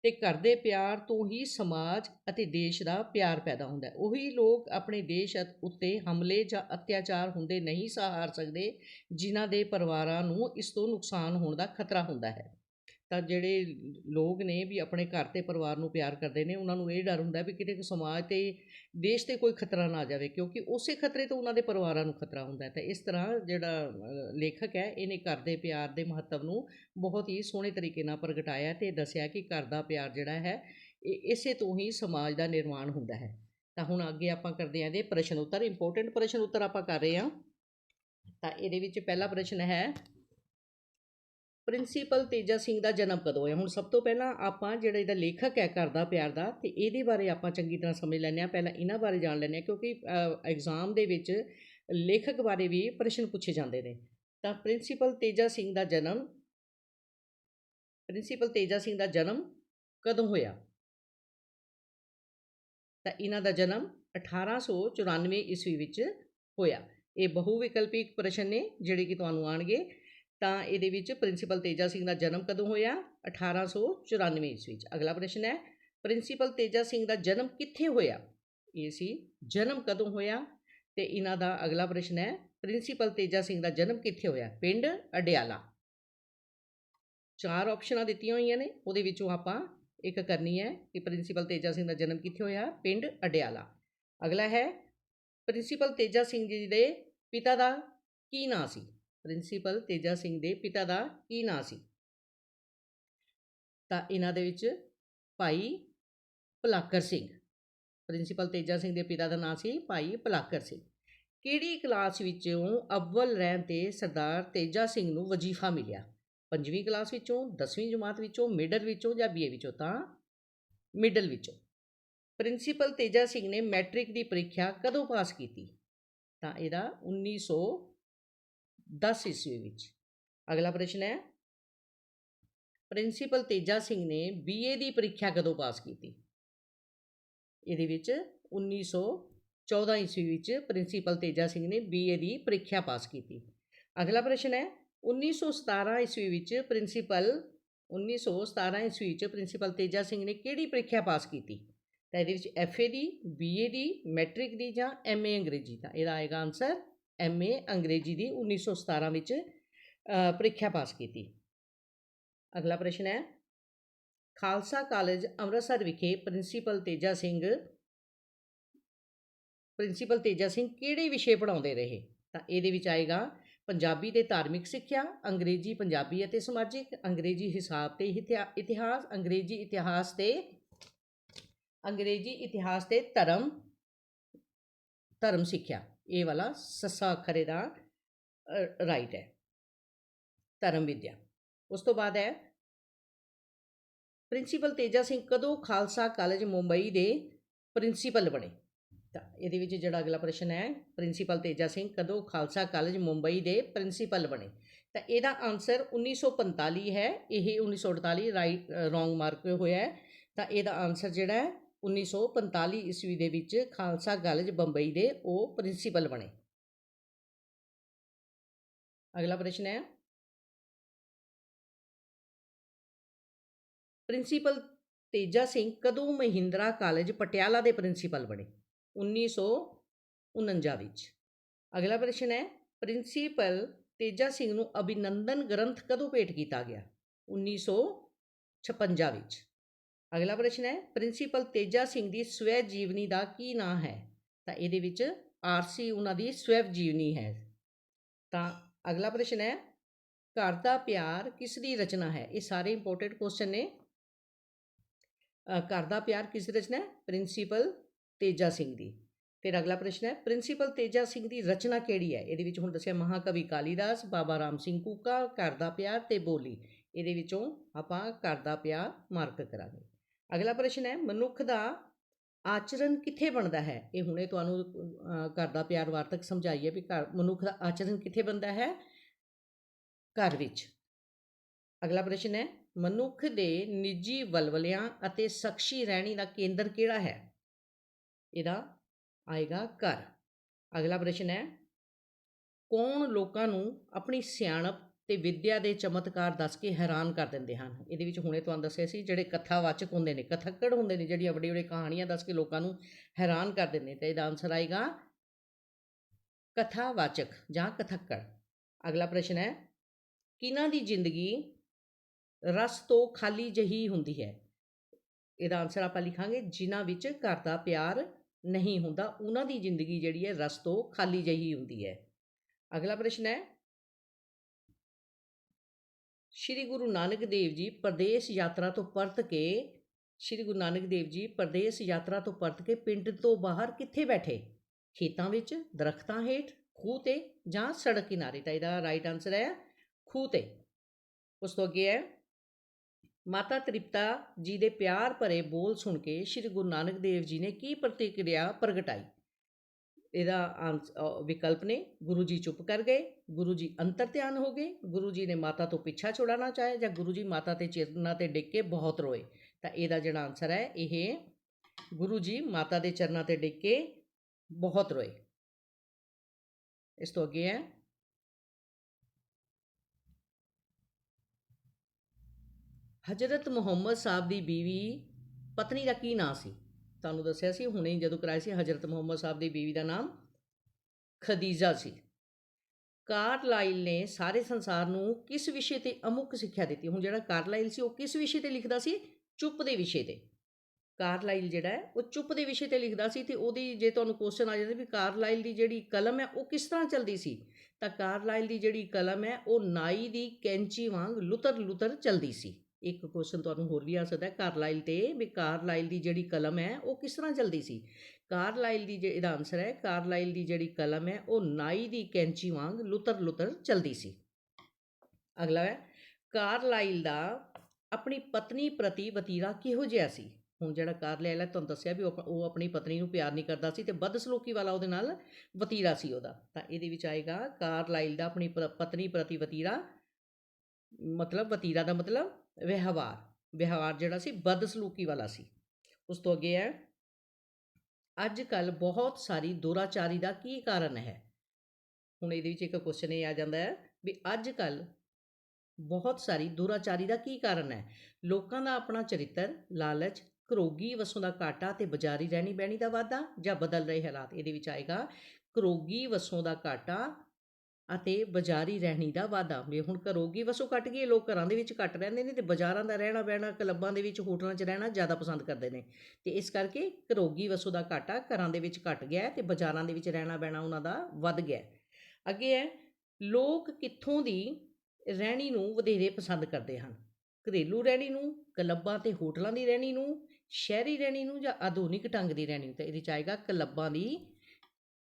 ਤੇ ਘਰ ਦੇ ਪਿਆਰ ਤੋਂ ਹੀ ਸਮਾਜ ਅਤੇ ਦੇਸ਼ ਦਾ ਪਿਆਰ ਪੈਦਾ ਹੁੰਦਾ ਹੈ। ਉਹੀ ਲੋਕ ਆਪਣੇ ਦੇਸ਼ ਉੱਤੇ ਹਮਲੇ ਜਾਂ ਅਤਿਆਚਾਰ ਹੁੰਦੇ ਨਹੀਂ ਸਹਾਰ ਸਕਦੇ, ਜਿਨ੍ਹਾਂ ਦੇ ਪਰਿਵਾਰਾਂ ਨੂੰ ਇਸ ਤੋਂ ਨੁਕਸਾਨ ਹੋਣ ਦਾ ਖਤਰਾ ਹੁੰਦਾ ਹੈ। ਤਾਂ ਜਿਹੜੇ ਲੋਕ ਨੇ ਵੀ ਆਪਣੇ ਘਰ ਅਤੇ ਪਰਿਵਾਰ ਨੂੰ ਪਿਆਰ ਕਰਦੇ ਨੇ, ਉਹਨਾਂ ਨੂੰ ਇਹ ਡਰ ਹੁੰਦਾ ਵੀ ਕਿਤੇ ਸਮਾਜ ਅਤੇ ਦੇਸ਼ ਤੇ ਕੋਈ ਖਤਰਾ ਨਾ ਆ ਜਾਵੇ, ਕਿਉਂਕਿ ਉਸੇ ਖਤਰੇ ਤੋਂ ਉਹਨਾਂ ਦੇ ਪਰਿਵਾਰਾਂ ਨੂੰ ਖਤਰਾ ਹੁੰਦਾ ਹੈ। ਤਾਂ ਇਸ ਤਰ੍ਹਾਂ ਜਿਹੜਾ ਲੇਖਕ ਹੈ, ਇਹਨੇ ਘਰ ਦੇ ਪਿਆਰ ਦੇ ਮਹੱਤਵ ਨੂੰ ਬਹੁਤ ਹੀ ਸੋਹਣੇ ਤਰੀਕੇ ਨਾਲ ਪ੍ਰਗਟਾਇਆ ਅਤੇ ਦੱਸਿਆ ਕਿ ਘਰ ਦਾ ਪਿਆਰ ਜਿਹੜਾ ਹੈ, ਇਹ ਇਸੇ ਤੋਂ ਹੀ ਸਮਾਜ ਦਾ ਨਿਰਮਾਣ ਹੁੰਦਾ ਹੈ। ਤਾਂ ਹੁਣ ਅੱਗੇ ਆਪਾਂ ਕਰਦੇ ਹਾਂ ਇਹਦੇ ਪ੍ਰਸ਼ਨ ਉੱਤਰ ਇੰਪੋਰਟੈਂਟ ਪ੍ਰਸ਼ਨ ਉੱਤਰ ਆਪਾਂ ਕਰ ਰਹੇ ਹਾਂ। ਤਾਂ ਇਹਦੇ ਵਿੱਚ ਪਹਿਲਾ ਪ੍ਰਸ਼ਨ ਹੈ ਪ੍ਰਿੰਸੀਪਲ ਤੇਜਾ ਸਿੰਘ ਦਾ ਜਨਮ ਕਦੋਂ ਹੋਇਆ? ਹੁਣ ਸਭ ਤੋਂ ਪਹਿਲਾਂ ਆਪਾਂ ਜਿਹੜਾ ਇਹਦਾ ਲੇਖਕ ਹੈ ਘਰ ਦਾ ਪਿਆਰ ਦਾ, ਤੇ ਇਹਦੇ ਬਾਰੇ ਆਪਾਂ ਚੰਗੀ ਤਰ੍ਹਾਂ ਸਮਝ ਲੈਂਦੇ ਹਾਂ। ਪਹਿਲਾਂ ਇਹਨਾਂ ਬਾਰੇ ਜਾਣ ਲੈਂਦੇ ਹਾਂ, ਕਿਉਂਕਿ ਐਗਜ਼ਾਮ ਦੇ ਵਿੱਚ ਲੇਖਕ ਬਾਰੇ ਵੀ ਪ੍ਰਸ਼ਨ ਪੁੱਛੇ ਜਾਂਦੇ ਨੇ। ਤਾਂ ਪ੍ਰਿੰਸੀਪਲ ਤੇਜਾ ਸਿੰਘ ਦਾ ਜਨਮ, ਪ੍ਰਿੰਸੀਪਲ ਤੇਜਾ ਸਿੰਘ ਦਾ ਜਨਮ ਕਦੋਂ ਹੋਇਆ? ਤਾਂ ਇਹਨਾਂ ਦਾ ਜਨਮ 1894 ਈਸਵੀ ਵਿੱਚ ਹੋਇਆ। ਇਹ ਬਹੁ ਵਿਕਲਪਿਕ ਪ੍ਰਸ਼ਨ ਨੇ, ਜਿਹੜੇ ਕਿ ਤੁਹਾਨੂੰ ਆਣਗੇ ਤਾਂ ਇਹਦੇ ਵਿੱਚ ਪ੍ਰਿੰਸੀਪਲ ਤੇਜਾ ਸਿੰਘ ਦਾ ਜਨਮ ਕਦੋਂ ਹੋਇਆ? 1894 ਈਸਵੀ ਵਿੱਚ ਅਗਲਾ ਪ੍ਰਸ਼ਨ ਹੈ, ਪ੍ਰਿੰਸੀਪਲ ਤੇਜਾ ਸਿੰਘ ਦਾ ਜਨਮ ਕਿੱਥੇ ਹੋਇਆ? ਇਹ ਸੀ, ਜਨਮ ਕਦੋਂ ਹੋਇਆ? ਤੇ ਇਹਨਾਂ ਦਾ ਅਗਲਾ ਪ੍ਰਸ਼ਨ ਹੈ, ਪ੍ਰਿੰਸੀਪਲ ਤੇਜਾ ਸਿੰਘ ਦਾ ਜਨਮ ਕਿੱਥੇ ਹੋਇਆ? ਪਿੰਡ ਅਡਿਆਲਾ। ਚਾਰ ਆਪਸ਼ਨਾਂ ਦਿੱਤੀਆਂ ਹੋਈਆਂ ਨੇ, ਉਹਦੇ ਵਿੱਚੋਂ ਆਪਾਂ ਇੱਕ ਕਰਨੀ ਹੈ ਕਿ ਪ੍ਰਿੰਸੀਪਲ ਤੇਜਾ ਸਿੰਘ ਦਾ ਜਨਮ ਕਿੱਥੇ ਹੋਇਆ? ਪਿੰਡ ਅਡਿਆਲਾ। ਅਗਲਾ ਹੈ, ਪ੍ਰਿੰਸੀਪਲ ਤੇਜਾ ਸਿੰਘ ਜੀ ਦੇ ਪਿਤਾ ਦਾ ਕੀ ਨਾਂ ਸੀ? ਪ੍ਰਿੰਸੀਪਲ ਤੇਜਾ ਸਿੰਘ ਦੇ ਪਿਤਾ ਦਾ ਕੀ ਨਾਂ ਸੀ? ਤਾਂ ਇਹਨਾਂ ਦੇ ਵਿੱਚ ਭਾਈ ਭਲਾਕਰ ਸਿੰਘ। ਪ੍ਰਿੰਸੀਪਲ ਤੇਜਾ ਸਿੰਘ ਦੇ ਪਿਤਾ ਦਾ ਨਾਂ ਸੀ ਭਾਈ ਭਲਾਕਰ ਸਿੰਘ। ਕਿਹੜੀ ਕਲਾਸ ਵਿੱਚੋਂ ਅਵਲ ਰਹਿਣ ਤੇ ਸਰਦਾਰ ਤੇਜਾ ਸਿੰਘ ਨੂੰ ਵਜ਼ੀਫਾ ਮਿਲਿਆ? ਪੰਜਵੀਂ ਕਲਾਸ ਵਿੱਚੋਂ 10ਵੀਂ ਜਮਾਤ ਵਿੱਚੋਂ ਮਿਡਲ ਵਿੱਚੋਂ ਜਾਂ ਬੀਏ ਵਿੱਚੋਂ? ਤਾਂ ਮਿਡਲ ਵਿੱਚੋਂ। ਪ੍ਰਿੰਸੀਪਲ ਤੇਜਾ ਸਿੰਘ ਨੇ ਮੈਟ੍ਰਿਕ ਦੀ ਪ੍ਰੀਖਿਆ ਕਦੋਂ ਪਾਸ ਕੀਤੀ? ਤਾਂ ਇਹਦਾ 1910 ਈਸਵੀ ਵਿੱਚ। ਅਗਲਾ ਪ੍ਰਸ਼ਨ ਹੈ। ਪ੍ਰਿੰਸੀਪਲ ਤੇਜਾ ਸਿੰਘ ਨੇ ਬੀਏ ਦੀ ਪ੍ਰੀਖਿਆ ਕਦੋਂ ਪਾਸ ਕੀਤੀ? ਇਹਦੇ ਵਿੱਚ 1914 ਈਸਵੀ ਵਿੱਚ ਪ੍ਰਿੰਸੀਪਲ ਤੇਜਾ ਸਿੰਘ ਨੇ ਬੀਏ ਦੀ ਪ੍ਰੀਖਿਆ ਪਾਸ ਕੀਤੀ। ਅਗਲਾ ਪ੍ਰਸ਼ਨ ਹੈ। 1917 ਈਸਵੀ ਵਿੱਚ ਪ੍ਰਿੰਸੀਪਲ 1917 ਈਸਵੀ ਵਿੱਚ ਪ੍ਰਿੰਸੀਪਲ ਤੇਜਾ ਸਿੰਘ ਨੇ ਕਿਹੜੀ ਪ੍ਰੀਖਿਆ ਪਾਸ ਕੀਤੀ? ਤਾਂ ਇਹਦੇ ਵਿੱਚ ਐਫਏ ਦੀ ਬੀਏ ਦੀ, ਮੈਟ੍ਰਿਕ ਦੀ ਜਾਂ ਐਮਏ ਅੰਗਰੇਜ਼ੀ ਦਾ। ਇਹਦਾ ਆਏਗਾ ਆਨਸਰ ਐਮਏ ਅੰਗਰੇਜ਼ੀ ਦੀ 1917 ਵਿੱਚ ਪ੍ਰੀਖਿਆ ਪਾਸ ਕੀਤੀ। ਅਗਲਾ ਪ੍ਰਸ਼ਨ ਹੈ। ਖਾਲਸਾ ਕਾਲਜ ਅੰਮ੍ਰਿਤਸਰ ਵਿਖੇ ਪ੍ਰਿੰਸੀਪਲ ਤੇਜਾ ਸਿੰਘ, ਪ੍ਰਿੰਸੀਪਲ ਤੇਜਾ ਸਿੰਘ ਕਿਹੜੇ ਵਿਸ਼ੇ ਪੜ੍ਹਾਉਂਦੇ ਰਹੇ? ਤਾਂ ਇਹਦੇ ਵਿੱਚ ਆਏਗਾ, ਪੰਜਾਬੀ ਤੇ ਧਾਰਮਿਕ ਸਿੱਖਿਆ, ਅੰਗਰੇਜ਼ੀ, ਪੰਜਾਬੀ ਅਤੇ ਸਮਾਜਿਕ, ਅੰਗਰੇਜ਼ੀ ਹਿਸਾਬ ਤੇ ਇਤਿਹਾ- ਇਤਿਹਾਸ, ਅੰਗਰੇਜ਼ੀ ਇਤਿਹਾਸ ਤੇ, ਅੰਗਰੇਜ਼ੀ ਇਤਿਹਾਸ ਤੇ ਧਰਮ ਧਰਮ ਸਿੱਖਿਆ। ਇਹ ਵਾਲਾ ਸੱਸਾ ਅੱਖਰੇ ਦਾ ਰਾਈਟ ਹੈ। ਧਰਮ ਵਿਦਿਆ। ਉਸ ਤੋਂ ਬਾਅਦ ਹੈ, ਪ੍ਰਿੰਸੀਪਲ ਤੇਜਾ ਸਿੰਘ ਕਦੋਂ ਖਾਲਸਾ ਕਾਲਜ ਮੁੰਬਈ ਦੇ ਪ੍ਰਿੰਸੀਪਲ ਬਣੇ? ਤਾਂ ਇਹਦੇ ਵਿੱਚ ਜਿਹੜਾ ਅਗਲਾ ਪ੍ਰਸ਼ਨ ਹੈ, ਪ੍ਰਿੰਸੀਪਲ ਤੇਜਾ ਸਿੰਘ ਕਦੋਂ ਖਾਲਸਾ ਕਾਲਜ ਮੁੰਬਈ ਦੇ ਪ੍ਰਿੰਸੀਪਲ ਬਣੇ? ਤਾਂ ਇਹਦਾ ਆਨਸਰ 1945 ਹੈ, ਇਹ 1948 ਰਾਈਟ ਰੋਂਗ ਮਾਰਕ ਹੋਇਆ ਹੈ। ਤਾਂ ਇਹਦਾ ਆਨਸਰ ਜਿਹੜਾ ਹੈ 1945 ਈਸਵੀ ਦੇ ਵਿੱਚ ਖਾਲਸਾ ਕਾਲਜ ਬੰਬਈ ਦੇ ਉਹ ਪ੍ਰਿੰਸੀਪਲ ਬਣੇ। ਅਗਲਾ ਪ੍ਰਸ਼ਨ ਹੈ। ਪ੍ਰਿੰਸੀਪਲ ਤੇਜਾ ਸਿੰਘ ਕਦੋਂ ਮਹਿੰਦਰਾ ਕਾਲਜ ਪਟਿਆਲਾ ਦੇ ਪ੍ਰਿੰਸੀਪਲ ਬਣੇ? 1949 ਵਿੱਚ। ਅਗਲਾ ਪ੍ਰਸ਼ਨ ਹੈ, ਪ੍ਰਿੰਸੀਪਲ ਤੇਜਾ ਸਿੰਘ ਨੂੰ ਅਭਿਨੰਦਨ ਗ੍ਰੰਥ ਕਦੋਂ ਭੇਟ ਕੀਤਾ ਗਿਆ? 1956 ਵਿੱਚ। ਅਗਲਾ ਪ੍ਰਸ਼ਨ ਹੈ, ਪ੍ਰਿੰਸੀਪਲ ਤੇਜਾ ਸਿੰਘ ਦੀ ਸਵੈ ਜੀਵਨੀ ਦਾ ਕੀ ਨਾਂ ਹੈ? ਤਾਂ ਇਹਦੇ ਵਿੱਚ ਆਰਸੀ ਉਹਨਾਂ ਦੀ ਸਵੈ ਜੀਵਨੀ ਹੈ। ਤਾਂ ਅਗਲਾ ਪ੍ਰਸ਼ਨ ਹੈ, ਘਰ ਦਾ ਪਿਆਰ ਕਿਸ ਦੀ ਰਚਨਾ ਹੈ? ਇਹ ਸਾਰੇ ਇੰਪੋਰਟੈਂਟ ਕੁਐਸਚਨ ਨੇ। ਘਰ ਦਾ ਪਿਆਰ ਕਿਸ ਦੀ ਰਚਨਾ ਹੈ? ਪ੍ਰਿੰਸੀਪਲ ਤੇਜਾ ਸਿੰਘ ਦੀ। ਫਿਰ ਅਗਲਾ ਪ੍ਰਸ਼ਨ ਹੈ, ਪ੍ਰਿੰਸੀਪਲ ਤੇਜਾ ਸਿੰਘ ਦੀ ਰਚਨਾ ਕਿਹੜੀ ਹੈ? ਇਹਦੇ ਵਿੱਚ ਹੁਣ ਦੱਸਿਆ ਮਹਾਕਵੀ ਕਾਲੀਦਾਸ, ਬਾਬਾ ਰਾਮ ਸਿੰਘ ਕੂਕਾ, ਘਰ ਦਾ ਪਿਆਰ ਤੇ ਬੋਲੀ। ਇਹਦੇ ਵਿੱਚੋਂ ਆਪਾਂ ਘਰ ਦਾ ਪਿਆਰ ਮਾਰਕ ਕਰਾਂਗੇ। ਅਗਲਾ ਪ੍ਰਸ਼ਨ ਹੈ, ਮਨੁੱਖ ਦਾ ਆਚਰਣ ਕਿੱਥੇ ਬਣਦਾ ਹੈ? ਇਹ ਹੁਣੇ ਤੁਹਾਨੂੰ ਘਰ ਦਾ ਪਿਆਰ ਵਾਰਤਕ ਸਮਝਾਈ ਹੈ ਵੀ ਘਰ, ਮਨੁੱਖ ਦਾ ਆਚਰਣ ਕਿੱਥੇ ਬਣਦਾ ਹੈ? ਘਰ ਵਿੱਚ। ਅਗਲਾ ਪ੍ਰਸ਼ਨ ਹੈ, ਮਨੁੱਖ ਦੇ ਨਿੱਜੀ ਵਲਵਲਿਆਂ ਅਤੇ ਸ਼ਖਸੀ ਰਹਿਣੀ ਦਾ ਕੇਂਦਰ ਕਿਹੜਾ ਹੈ? ਇਹਦਾ ਆਏਗਾ ਘਰ। ਅਗਲਾ ਪ੍ਰਸ਼ਨ ਹੈ, ਕੌਣ ਲੋਕਾਂ ਨੂੰ ਆਪਣੀ ਸਿਆਣਪ ਤੇ ਵਿੱਦਿਆ ਦੇ ਚਮਤਕਾਰ ਦੱਸ ਕੇ ਹੈਰਾਨ ਕਰ ਦਿੰਦੇ ਹਨ। ਇਹਦੇ ਵਿੱਚ ਹੁਣੇ ਤੁਹਾਨੂੰ ਦੱਸਿਆ ਸੀ, ਜਿਹੜੇ ਕਥਾਵਾਚਕ ਹੁੰਦੇ ਨੇ, ਕਥੱਕੜ ਹੁੰਦੇ ਨੇ, ਜਿਹੜੀਆਂ ਵੱਡੀਆਂ ਵੱਡੀਆਂ ਕਹਾਣੀਆਂ ਦੱਸ ਕੇ ਲੋਕਾਂ ਨੂੰ ਹੈਰਾਨ ਕਰ ਦਿੰਦੇ ਤੇ ਇਹਦਾ ਆਨਸਰ ਆਏਗਾ ਕਥਾਵਾਚਕ ਜਾਂ ਕਥੱਕੜ। ਅਗਲਾ ਪ੍ਰਸ਼ਨ ਹੈ, ਕਿਹਨਾਂ ਦੀ ਜ਼ਿੰਦਗੀ ਰਸ ਤੋਂ ਖਾਲੀ ਜਹੀ ਹੁੰਦੀ ਹੈ? ਇਹਦਾ ਆਨਸਰ ਆਪਾਂ ਲਿਖਾਂਗੇ, ਜਿਨ੍ਹਾਂ ਵਿੱਚ ਘਰ ਦਾ ਪਿਆਰ ਨਹੀਂ ਹੁੰਦਾ, ਉਹਨਾਂ ਦੀ ਜ਼ਿੰਦਗੀ ਜਿਹੜੀ ਹੈ ਰਸ ਤੋਂ ਖਾਲੀ ਜਹੀ ਹੁੰਦੀ ਹੈ। ਅਗਲਾ ਪ੍ਰਸ਼ਨ ਹੈ ਸ਼੍ਰੀ ਗੁਰੂ ਨਾਨਕ ਦੇਵ ਜੀ ਪ੍ਰਦੇਸ਼ ਯਾਤਰਾ ਤੋਂ ਪਰਤ ਕੇ, ਸ਼੍ਰੀ ਗੁਰੂ ਨਾਨਕ ਦੇਵ ਜੀ ਪ੍ਰਦੇਸ਼ ਯਾਤਰਾ ਤੋਂ ਪਰਤ ਕੇ ਪਿੰਡ ਤੋਂ ਬਾਹਰ ਕਿੱਥੇ ਬੈਠੇ? ਖੇਤਾਂ ਵਿੱਚ, ਦਰਖਤਾਂ ਹੇਠ, ਖੂਹ ਤੇ ਜਾਂ ਸੜਕ ਕਿਨਾਰੇ? ਤਾਂ ਇਹਦਾ ਰਾਈਟ ਆਨਸਰ ਹੈ ਖੂਹ ਤੇ। ਉਸ ਤੋਂ ਅੱਗੇ ਹੈ, ਮਾਤਾ ਤ੍ਰਿਪਤਾ ਜੀ ਦੇ ਪਿਆਰ ਭਰੇ ਬੋਲ ਸੁਣ ਕੇ ਸ਼੍ਰੀ ਗੁਰੂ ਨਾਨਕ ਦੇਵ ਜੀ ਨੇ ਕੀ ਪ੍ਰਤੀਕਿਰਿਆ ਪ੍ਰਗਟਾਈ? ਇਹਦਾ ਆਨਸ- ਵਿਕਲਪ ਨੇ ਗੁਰੂ ਜੀ ਚੁੱਪ ਕਰ ਗਏ, ਗੁਰੂ ਜੀ ਅੰਤਰ ਧਿਆਨ ਹੋ ਗਏ, ਗੁਰੂ ਜੀ ਨੇ ਮਾਤਾ ਤੋਂ ਪਿੱਛਾ ਛੁਡਾਉਣਾ ਚਾਹਿਆ ਜਾਂ ਗੁਰੂ ਜੀ ਮਾਤਾ ਤੇ ਚਰਨਾਂ ਤੇ ਡਿੱਗ ਕੇ ਬਹੁਤ ਰੋਏ? ਤਾਂ ਇਹਦਾ ਜਿਹੜਾ ਆਨਸਰ ਹੈ, ਇਹ ਗੁਰੂ ਜੀ ਮਾਤਾ ਦੇ ਚਰਨਾਂ ਤੇ ਡਿੱਗ ਕੇ ਬਹੁਤ ਰੋਏ। ਇਸ ਤੋਂ ਅੱਗੇ ਹੈ। ਹਜ਼ਰਤ ਮੁਹੰਮਦ ਸਾਹਿਬ ਦੀ ਬੀਵੀ ਪਤਨੀ ਦਾ ਕੀ ਨਾਂ ਸੀ? ਤੁਹਾਨੂੰ ਦੱਸਿਆ ਸੀ, ਹੁਣੇ ਜਦੋਂ ਕਰਾਇਆ ਸੀ, ਹਜ਼ਰਤ ਮੁਹੰਮਦ ਸਾਹਿਬ ਦੀ ਬੀਵੀ ਦਾ ਨਾਮ ਖਦੀਜਾ ਸੀ। ਕਾਰਲਾਈਲ ਨੇ ਸਾਰੇ ਸੰਸਾਰ ਨੂੰ ਕਿਸ ਵਿਸ਼ੇ ਤੇ ਅਮੁੱਕ ਸਿੱਖਿਆ ਦਿੱਤੀ? ਹੁਣ ਜਿਹੜਾ ਕਾਰਲਾਈਲ ਸੀ, ਉਹ ਕਿਸ ਵਿਸ਼ੇ ਤੇ ਲਿਖਦਾ ਸੀ? ਚੁੱਪ ਦੇ ਵਿਸ਼ੇ ਤੇ। ਕਾਰਲਾਈਲ ਜਿਹੜਾ ਹੈ, ਉਹ ਚੁੱਪ ਦੇ ਵਿਸ਼ੇ ਤੇ ਲਿਖਦਾ ਸੀ ਤੇ ਉਹਦੀ ਜੇ ਤੁਹਾਨੂੰ ਕੁਐਸਚਨ ਆ ਜਾਂਦਾ ਵੀ ਕਾਰਲਾਈਲ ਦੀ ਜਿਹੜੀ ਕਲਮ ਹੈ, ਉਹ ਕਿਸ ਤਰ੍ਹਾਂ ਚੱਲਦੀ ਸੀ? ਤਾਂ ਕਾਰਲਾਈਲ ਦੀ ਜਿਹੜੀ ਕਲਮ ਹੈ, ਉਹ ਨਾਈ ਦੀ ਕੈਂਚੀ ਵਾਂਗ ਲੁਤਰ ਲੁਤਰ ਚੱਲਦੀ ਸੀ। ਇੱਕ ਕੁਐਸਚਨ ਤੁਹਾਨੂੰ ਹੋਰ ਵੀ ਆ ਸਕਦਾ ਹੈ ਕਾਰਲਾਈਲ ਤੇ, ਵੀ ਕਾਰਲਾਈਲ ਦੀ ਜਿਹੜੀ ਕਲਮ ਹੈ, ਉਹ ਕਿਸ ਤਰ੍ਹਾਂ ਚੱਲਦੀ ਸੀ? ਕਾਰਲਾਈਲ ਦੀ ਜੇ ਇਹਦਾ ਆਨਸਰ ਹੈ ਕਾਰਲਾਈਲ ਦੀ ਜਿਹੜੀ ਕਲਮ ਹੈ, ਉਹ ਨਾਈ ਦੀ ਕੈਂਚੀ ਵਾਂਗ ਲੁਤਰ ਲੁਤਰ ਚੱਲਦੀ ਸੀ। ਅਗਲਾ ਹੈ ਕਾਰਲਾਈਲ ਦਾ ਆਪਣੀ ਪਤਨੀ ਪ੍ਰਤੀ ਵਤੀਰਾ ਕਿਹੋ ਜਿਹਾ ਸੀ? ਹੁਣ ਜਿਹੜਾ ਕਾਰਲਾਈਲ ਹੈ, ਤੁਹਾਨੂੰ ਦੱਸਿਆ ਵੀ ਉਹ ਆਪਣੀ ਪਤਨੀ ਨੂੰ ਪਿਆਰ ਨਹੀਂ ਕਰਦਾ ਸੀ ਤੇ ਬਦਸਲੂਕੀ ਵਾਲਾ ਉਹਦੇ ਨਾਲ ਵਤੀਰਾ ਸੀ ਉਹਦਾ। ਤਾਂ ਇਹਦੇ ਵਿੱਚ ਆਏਗਾ ਕਾਰਲਾਈਲ ਦਾ ਆਪਣੀ ਪ- ਪਤਨੀ ਪ੍ਰਤੀ ਵਤੀਰਾ, ਮਤਲਬ ਵਤੀਰਾ ਦਾ ਮਤਲਬ ਵਿਵਹਾਰ ਵਿਵਹਾਰ ਜਿਹੜਾ ਸੀ ਬਦਸਲੂਕੀ ਵਾਲਾ ਸੀ। ਉਸ ਤੋਂ ਅੱਗੇ ਹੈ ਅੱਜ ਕੱਲ ਬਹੁਤ ਸਾਰੀ ਦੁਰਾਚਾਰੀ ਦਾ ਕੀ ਕਾਰਨ ਹੈ? ਹੁਣ ਇਹਦੇ ਵਿੱਚ ਇੱਕ ਕੁਐਸਚਨ ਇਹ ਆ ਜਾਂਦਾ ਹੈ ਵੀ ਅੱਜ ਕੱਲ ਬਹੁਤ ਸਾਰੀ ਦੁਰਾਚਾਰੀ ਦਾ ਕੀ ਕਾਰਨ ਹੈ? ਲੋਕਾਂ ਦਾ ਆਪਣਾ ਚਰਿੱਤਰ ਲਾਲਚ, ਘਰੋਗੀ ਵਸੋਂ ਦਾ ਘਾਟਾ ਤੇ ਬਾਜ਼ਾਰੀ ਰਹਿਣੀ ਬਹਿਣੀ ਦਾ ਵਾਧਾ ਜਾਂ ਬਦਲ ਰਹੇ ਹਾਲਾਤ? ਇਹਦੇ ਵਿੱਚ ਆਏਗਾ, ਘਰੋਗੀ ਵਸੋਂ ਦਾ ਘਾਟਾ ਅਤੇ ਬਾਜ਼ਾਰੀ ਰਹਿਣੀ ਦਾ ਵਾਧਾ। ਵੀ ਹੁਣ ਘਰੋਗੀ ਵਸੋਂ ਘਟ ਗਈ, ਲੋਕ ਘਰਾਂ ਦੇ ਵਿੱਚ ਘੱਟ ਰਹਿੰਦੇ ਨੇ ਤੇ ਬਾਜ਼ਾਰਾਂ ਦਾ ਰਹਿਣਾ ਬਹਿਣਾ, ਕਲੱਬਾਂ ਦੇ ਵਿੱਚ, ਹੋਟਲਾਂ 'ਚ ਰਹਿਣਾ ਜ਼ਿਆਦਾ ਪਸੰਦ ਕਰਦੇ ਨੇ। ਤੇ ਇਸ ਕਰਕੇ ਘਰੋਗੀ ਵਸੋਂ ਦਾ ਘਾਟਾ ਘਰਾਂ ਦੇ ਵਿੱਚ ਘਟ ਗਿਆ ਹੈ ਤੇ ਬਾਜ਼ਾਰਾਂ ਦੇ ਵਿੱਚ ਰਹਿਣਾ ਬਹਿਣਾ ਉਹਨਾਂ ਦਾ ਵੱਧ ਗਿਆ। ਅੱਗੇ ਹੈ, ਲੋਕ ਕਿੱਥੋਂ ਦੀ ਰਹਿਣੀ ਨੂੰ ਵਧੇਰੇ ਪਸੰਦ ਕਰਦੇ ਹਨ? ਘਰੇਲੂ ਰਹਿਣੀ ਨੂੰ, ਕਲੱਬਾਂ ਤੇ ਹੋਟਲਾਂ ਦੀ ਰਹਿਣੀ ਨੂੰ, ਸ਼ਹਿਰੀ ਰਹਿਣੀ ਨੂੰ ਜਾਂ ਆਧੁਨਿਕ ਢੰਗ ਦੀ ਰਹਿਣੀ ਨੂੰ? ਤਾਂ ਇਹਦੇ ਚ ਆਏਗਾ ਕਲੱਬਾਂ ਦੀ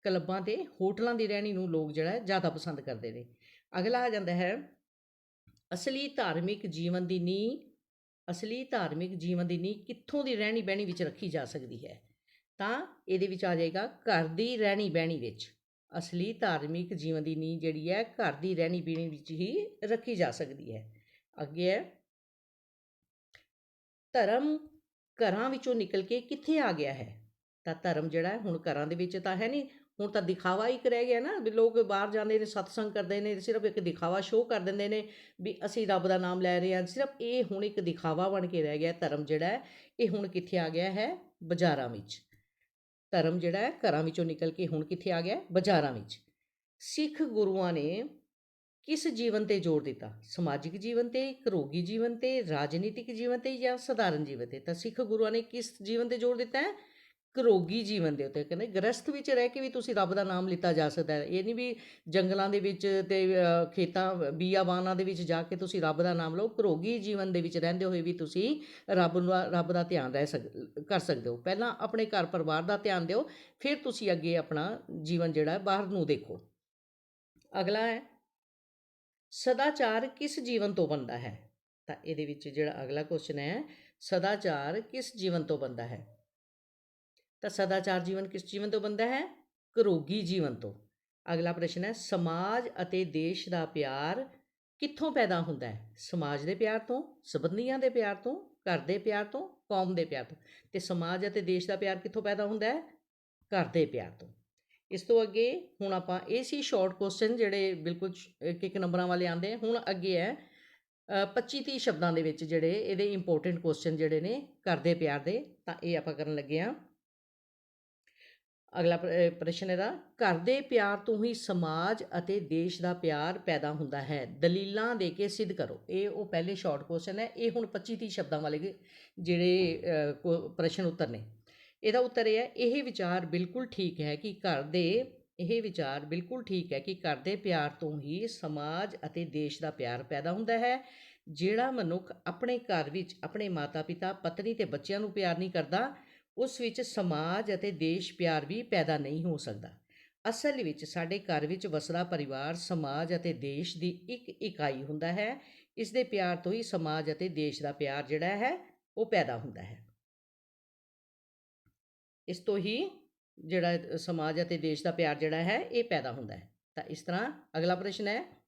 ਕਲੱਬਾਂ ਤੇ ਹੋਟਲਾਂ ਦੀ ਰਹਿਣੀ ਨੂੰ ਲੋਕ ਜਿਹੜਾ ਜ਼ਿਆਦਾ ਪਸੰਦ ਕਰਦੇ ਨੇ। ਅਗਲਾ ਆ ਜਾਂਦਾ ਹੈ, ਅਸਲੀ ਧਾਰਮਿਕ ਜੀਵਨ ਦੀ ਨੀਂਹ, ਅਸਲੀ ਧਾਰਮਿਕ ਜੀਵਨ ਦੀ ਨੀਂਹ ਕਿੱਥੋਂ ਦੀ ਰਹਿਣੀ ਬਹਿਣੀ ਵਿੱਚ ਰੱਖੀ ਜਾ ਸਕਦੀ ਹੈ? ਤਾਂ ਇਹਦੇ ਵਿੱਚ ਆ ਜਾਏਗਾ ਘਰ ਦੀ ਰਹਿਣੀ ਬਹਿਣੀ ਵਿੱਚ। ਅਸਲੀ ਧਾਰਮਿਕ ਜੀਵਨ ਦੀ ਨੀਂਹ ਜਿਹੜੀ ਹੈ ਘਰ ਦੀ ਰਹਿਣੀ ਬਹਿਣੀ ਵਿੱਚ ਹੀ ਰੱਖੀ ਜਾ ਸਕਦੀ ਹੈ। ਅੱਗੇ ਹੈ, ਧਰਮ ਘਰਾਂ ਵਿੱਚੋਂ ਨਿਕਲ ਕੇ ਕਿੱਥੇ ਆ ਗਿਆ ਹੈ? ਤਾਂ ਧਰਮ ਜਿਹੜਾ ਹੁਣ ਘਰਾਂ ਦੇ ਵਿੱਚ ਤਾਂ ਹੈ ਨਹੀਂ ਹੁਣ ਤਾਂ ਦਿਖਾਵਾ ਇੱਕ ਰਹਿ ਗਿਆ ਨਾ, ਵੀ ਲੋਕ ਬਾਹਰ ਜਾਂਦੇ ਨੇ, ਸਤਸੰਗ ਕਰਦੇ ਨੇ, ਸਿਰਫ ਇੱਕ ਦਿਖਾਵਾ ਸ਼ੋਅ ਕਰ ਦਿੰਦੇ ਨੇ, ਵੀ ਅਸੀਂ ਰੱਬ ਦਾ ਨਾਮ ਲੈ ਰਹੇ ਹਾਂ, ਸਿਰਫ ਇਹ ਹੁਣ ਇੱਕ ਦਿਖਾਵਾ ਬਣ ਕੇ ਰਹਿ ਗਿਆ ਧਰਮ ਜਿਹੜਾ ਹੈ, ਇਹ ਹੁਣ ਕਿੱਥੇ ਆ ਗਿਆ ਹੈ, ਬਾਜ਼ਾਰਾਂ ਵਿੱਚ। ਧਰਮ ਜਿਹੜਾ ਹੈ, ਘਰਾਂ ਵਿੱਚੋਂ ਨਿਕਲ ਕੇ ਹੁਣ ਕਿੱਥੇ ਆ ਗਿਆ ਬਾਜ਼ਾਰਾਂ ਵਿੱਚ। ਸਿੱਖ ਗੁਰੂਆਂ ਨੇ ਕਿਸ ਜੀਵਨ ਤੇ ਜ਼ੋਰ ਦਿੱਤਾ? ਸਮਾਜਿਕ ਜੀਵਨ ਤੇ ਘਰੋਗੀ ਜੀਵਨ ਤੇ, ਰਾਜਨੀਤਿਕ ਜੀਵਨ ਤੇ ਜਾਂ ਸਧਾਰਨ ਜੀਵਨ ਤੇ? ਤਾਂ ਸਿੱਖ ਗੁਰੂਆਂ ਨੇ ਕਿਸ ਜੀਵਨ ਤੇ ਜ਼ੋਰ ਦਿੱਤਾ ਹੈ? ਘਰੋਗੀ ਜੀਵਨ ਦੇ ਉੱਤੇ ਕਹਿੰਦੇ ਗ੍ਰਸਥ ਵਿੱਚ ਰਹਿ ਕੇ ਵੀ ਤੁਸੀਂ ਰੱਬ ਦਾ ਨਾਮ ਲਿੱਤਾ ਜਾ ਸਕਦਾ ਹੈ। ਇਹ ਨਹੀਂ ਵੀ ਜੰਗਲਾਂ ਦੇ ਵਿੱਚ ਤੇ ਅ, ਖੇਤਾਂ ਬੀਆਬਾਨਾਂ ਦੇ ਵਿੱਚ ਜਾ ਕੇ ਤੁਸੀਂ ਰੱਬ ਦਾ ਨਾਮ ਲਓ ਘਰੋਗੀ ਜੀਵਨ ਦੇ ਵਿੱਚ ਰਹਿੰਦੇ ਹੋਏ ਵੀ ਤੁਸੀਂ ਰੱਬ ਨੂੰ ਰੱਬ ਦਾ ਧਿਆਨ ਰਹਿ ਸਕ ਕਰ ਸਕਦੇ ਹੋ। ਪਹਿਲਾਂ ਆਪਣੇ ਘਰ ਪਰਿਵਾਰ ਦਾ ਧਿਆਨ ਦਿਓ ਫਿਰ ਤੁਸੀਂ ਅੱਗੇ ਆਪਣਾ ਜੀਵਨ ਜਿਹੜਾ ਹੈ ਬਾਹਰ ਨੂੰ ਦੇਖੋ। ਅਗਲਾ ਹੈ ਸਦਾਚਾਰ ਕਿਸ ਜੀਵਨ ਤੋਂ ਬਣਦਾ ਹੈ? ਤਾਂ ਇਹਦੇ ਵਿੱਚ ਜਿਹੜਾ ਅਗਲਾ ਕੁਐਸਚਨ ਹੈ ਸਦਾਚਾਰ ਕਿਸ ਜੀਵਨ ਤੋਂ ਬਣਦਾ ਹੈ? ਤਾਂ ਸਦਾਚਾਰ ਜੀਵਨ ਕਿਸ ਜੀਵਨ ਤੋਂ ਬਣਦਾ ਹੈ? ਕਰੋਗੀ ਜੀਵਨ ਤੋਂ। ਅਗਲਾ ਪ੍ਰਸ਼ਨ ਹੈ, ਸਮਾਜ ਅਤੇ ਦੇਸ਼ ਦਾ ਪਿਆਰ ਕਿੱਥੋਂ ਪੈਦਾ ਹੁੰਦਾ ਹੈ? ਸਮਾਜ ਦੇ ਪਿਆਰ ਤੋਂ, ਸੰਬੰਧੀਆਂ ਦੇ ਪਿਆਰ ਤੋਂ, ਘਰ ਦੇ ਪਿਆਰ ਤੋਂ, ਕੌਮ ਦੇ ਪਿਆਰ ਤੋਂ। ਤੇ ਸਮਾਜ ਅਤੇ ਦੇਸ਼ ਦਾ ਪਿਆਰ ਕਿੱਥੋਂ ਪੈਦਾ ਹੁੰਦਾ ਹੈ? ਘਰ ਦੇ ਪਿਆਰ ਤੋਂ। ਇਸ ਤੋਂ ਅੱਗੇ ਹੁਣ ਆਪਾਂ ਇਹ ਸੀ ਸ਼ਾਰਟ ਕੁਐਸਚਨ ਜਿਹੜੇ ਬਿਲਕੁਲ ਇੱਕ ਇੱਕ ਨੰਬਰਾਂ ਵਾਲੇ ਆਉਂਦੇ ਹੁਣ ਅੱਗੇ ਹੈ 25 30 ਸ਼ਬਦਾਂ ਦੇ ਵਿੱਚ ਜਿਹੜੇ ਇਹਦੇ ਇੰਪੋਰਟੈਂਟ ਕੁਐਸਚਨ ਜਿਹੜੇ ਨੇ ਘਰ ਦੇ ਪਿਆਰ ਦੇ, ਤਾਂ ਇਹ ਆਪਾਂ ਕਰਨ ਲੱਗੇ ਹਾਂ। ਅਗਲਾ ਪ੍ਰ- ਪ੍ਰਸ਼ਨ ਇਹਦਾ ਘਰ ਦੇ ਪਿਆਰ ਤੋਂ ਹੀ ਸਮਾਜ ਅਤੇ ਦੇਸ਼ ਦਾ ਪਿਆਰ ਪੈਦਾ ਹੁੰਦਾ ਹੈ। ਦਲੀਲਾਂ ਦੇ ਕੇ ਸਿੱਧ ਕਰੋ। ਇਹ ਉਹ ਪਹਿਲੇ ਸ਼ਾਰਟ ਕੁਐਸਚਨ ਹੈ। ਇਹ ਹੁਣ 25 30 ਸ਼ਬਦਾਂ ਵਾਲੇ ਜਿਹੜੇ ਅਹ, ਪ੍ਰਸ਼ਨ ਉੱਤਰ ਨੇ। ਇਹਦਾ ਉੱਤਰ ਇਹ ਹੈ ਇਹ ਵਿਚਾਰ ਬਿਲਕੁਲ ਠੀਕ ਹੈ ਕਿ ਘਰ ਦੇ ਇਹ ਵਿਚਾਰ ਬਿਲਕੁਲ ਠੀਕ ਹੈ ਕਿ ਘਰ ਦੇ ਪਿਆਰ ਤੋਂ ਹੀ ਸਮਾਜ ਅਤੇ ਦੇਸ਼ ਦਾ ਪਿਆਰ ਪੈਦਾ ਹੁੰਦਾ ਹੈ। ਜਿਹੜਾ ਮਨੁੱਖ ਆਪਣੇ ਘਰ ਵਿੱਚ ਆਪਣੇ ਮਾਤਾ-ਪਿਤਾ ਪਤਨੀ ਤੇ ਬੱਚਿਆਂ ਨੂੰ ਪਿਆਰ ਨਹੀਂ ਕਰਦਾ ਉਸ ਵਿੱਚ ਸਮਾਜ ਅਤੇ ਦੇਸ਼ ਪਿਆਰ ਵੀ ਪੈਦਾ ਨਹੀਂ ਹੋ ਸਕਦਾ। ਅਸਲ ਵਿੱਚ ਸਾਡੇ ਘਰ ਵਿੱਚ ਵਸਦਾ ਪਰਿਵਾਰ ਸਮਾਜ ਅਤੇ ਦੇਸ਼ ਦੀ ਇੱਕ ਇਕਾਈ ਹੁੰਦਾ ਹੈ। ਇਸ ਦੇ ਪਿਆਰ ਤੋਂ ਹੀ ਸਮਾਜ ਅਤੇ ਦੇਸ਼ ਦਾ ਪਿਆਰ ਜਿਹੜਾ ਹੈ, ਉਹ ਪੈਦਾ ਹੁੰਦਾ ਹੈ। ਇਸ ਤੋਂ ਹੀ ਜਿਹੜਾ ਸਮਾਜ ਅਤੇ ਦੇਸ਼ ਦਾ ਪਿਆਰ ਜਿਹੜਾ ਹੈ, ਇਹ ਪੈਦਾ ਹੁੰਦਾ ਹੈ। ਤਾਂ ਇਸ ਤਰ੍ਹਾਂ ਅਗਲਾ ਪ੍ਰਸ਼ਨ ਹੈ।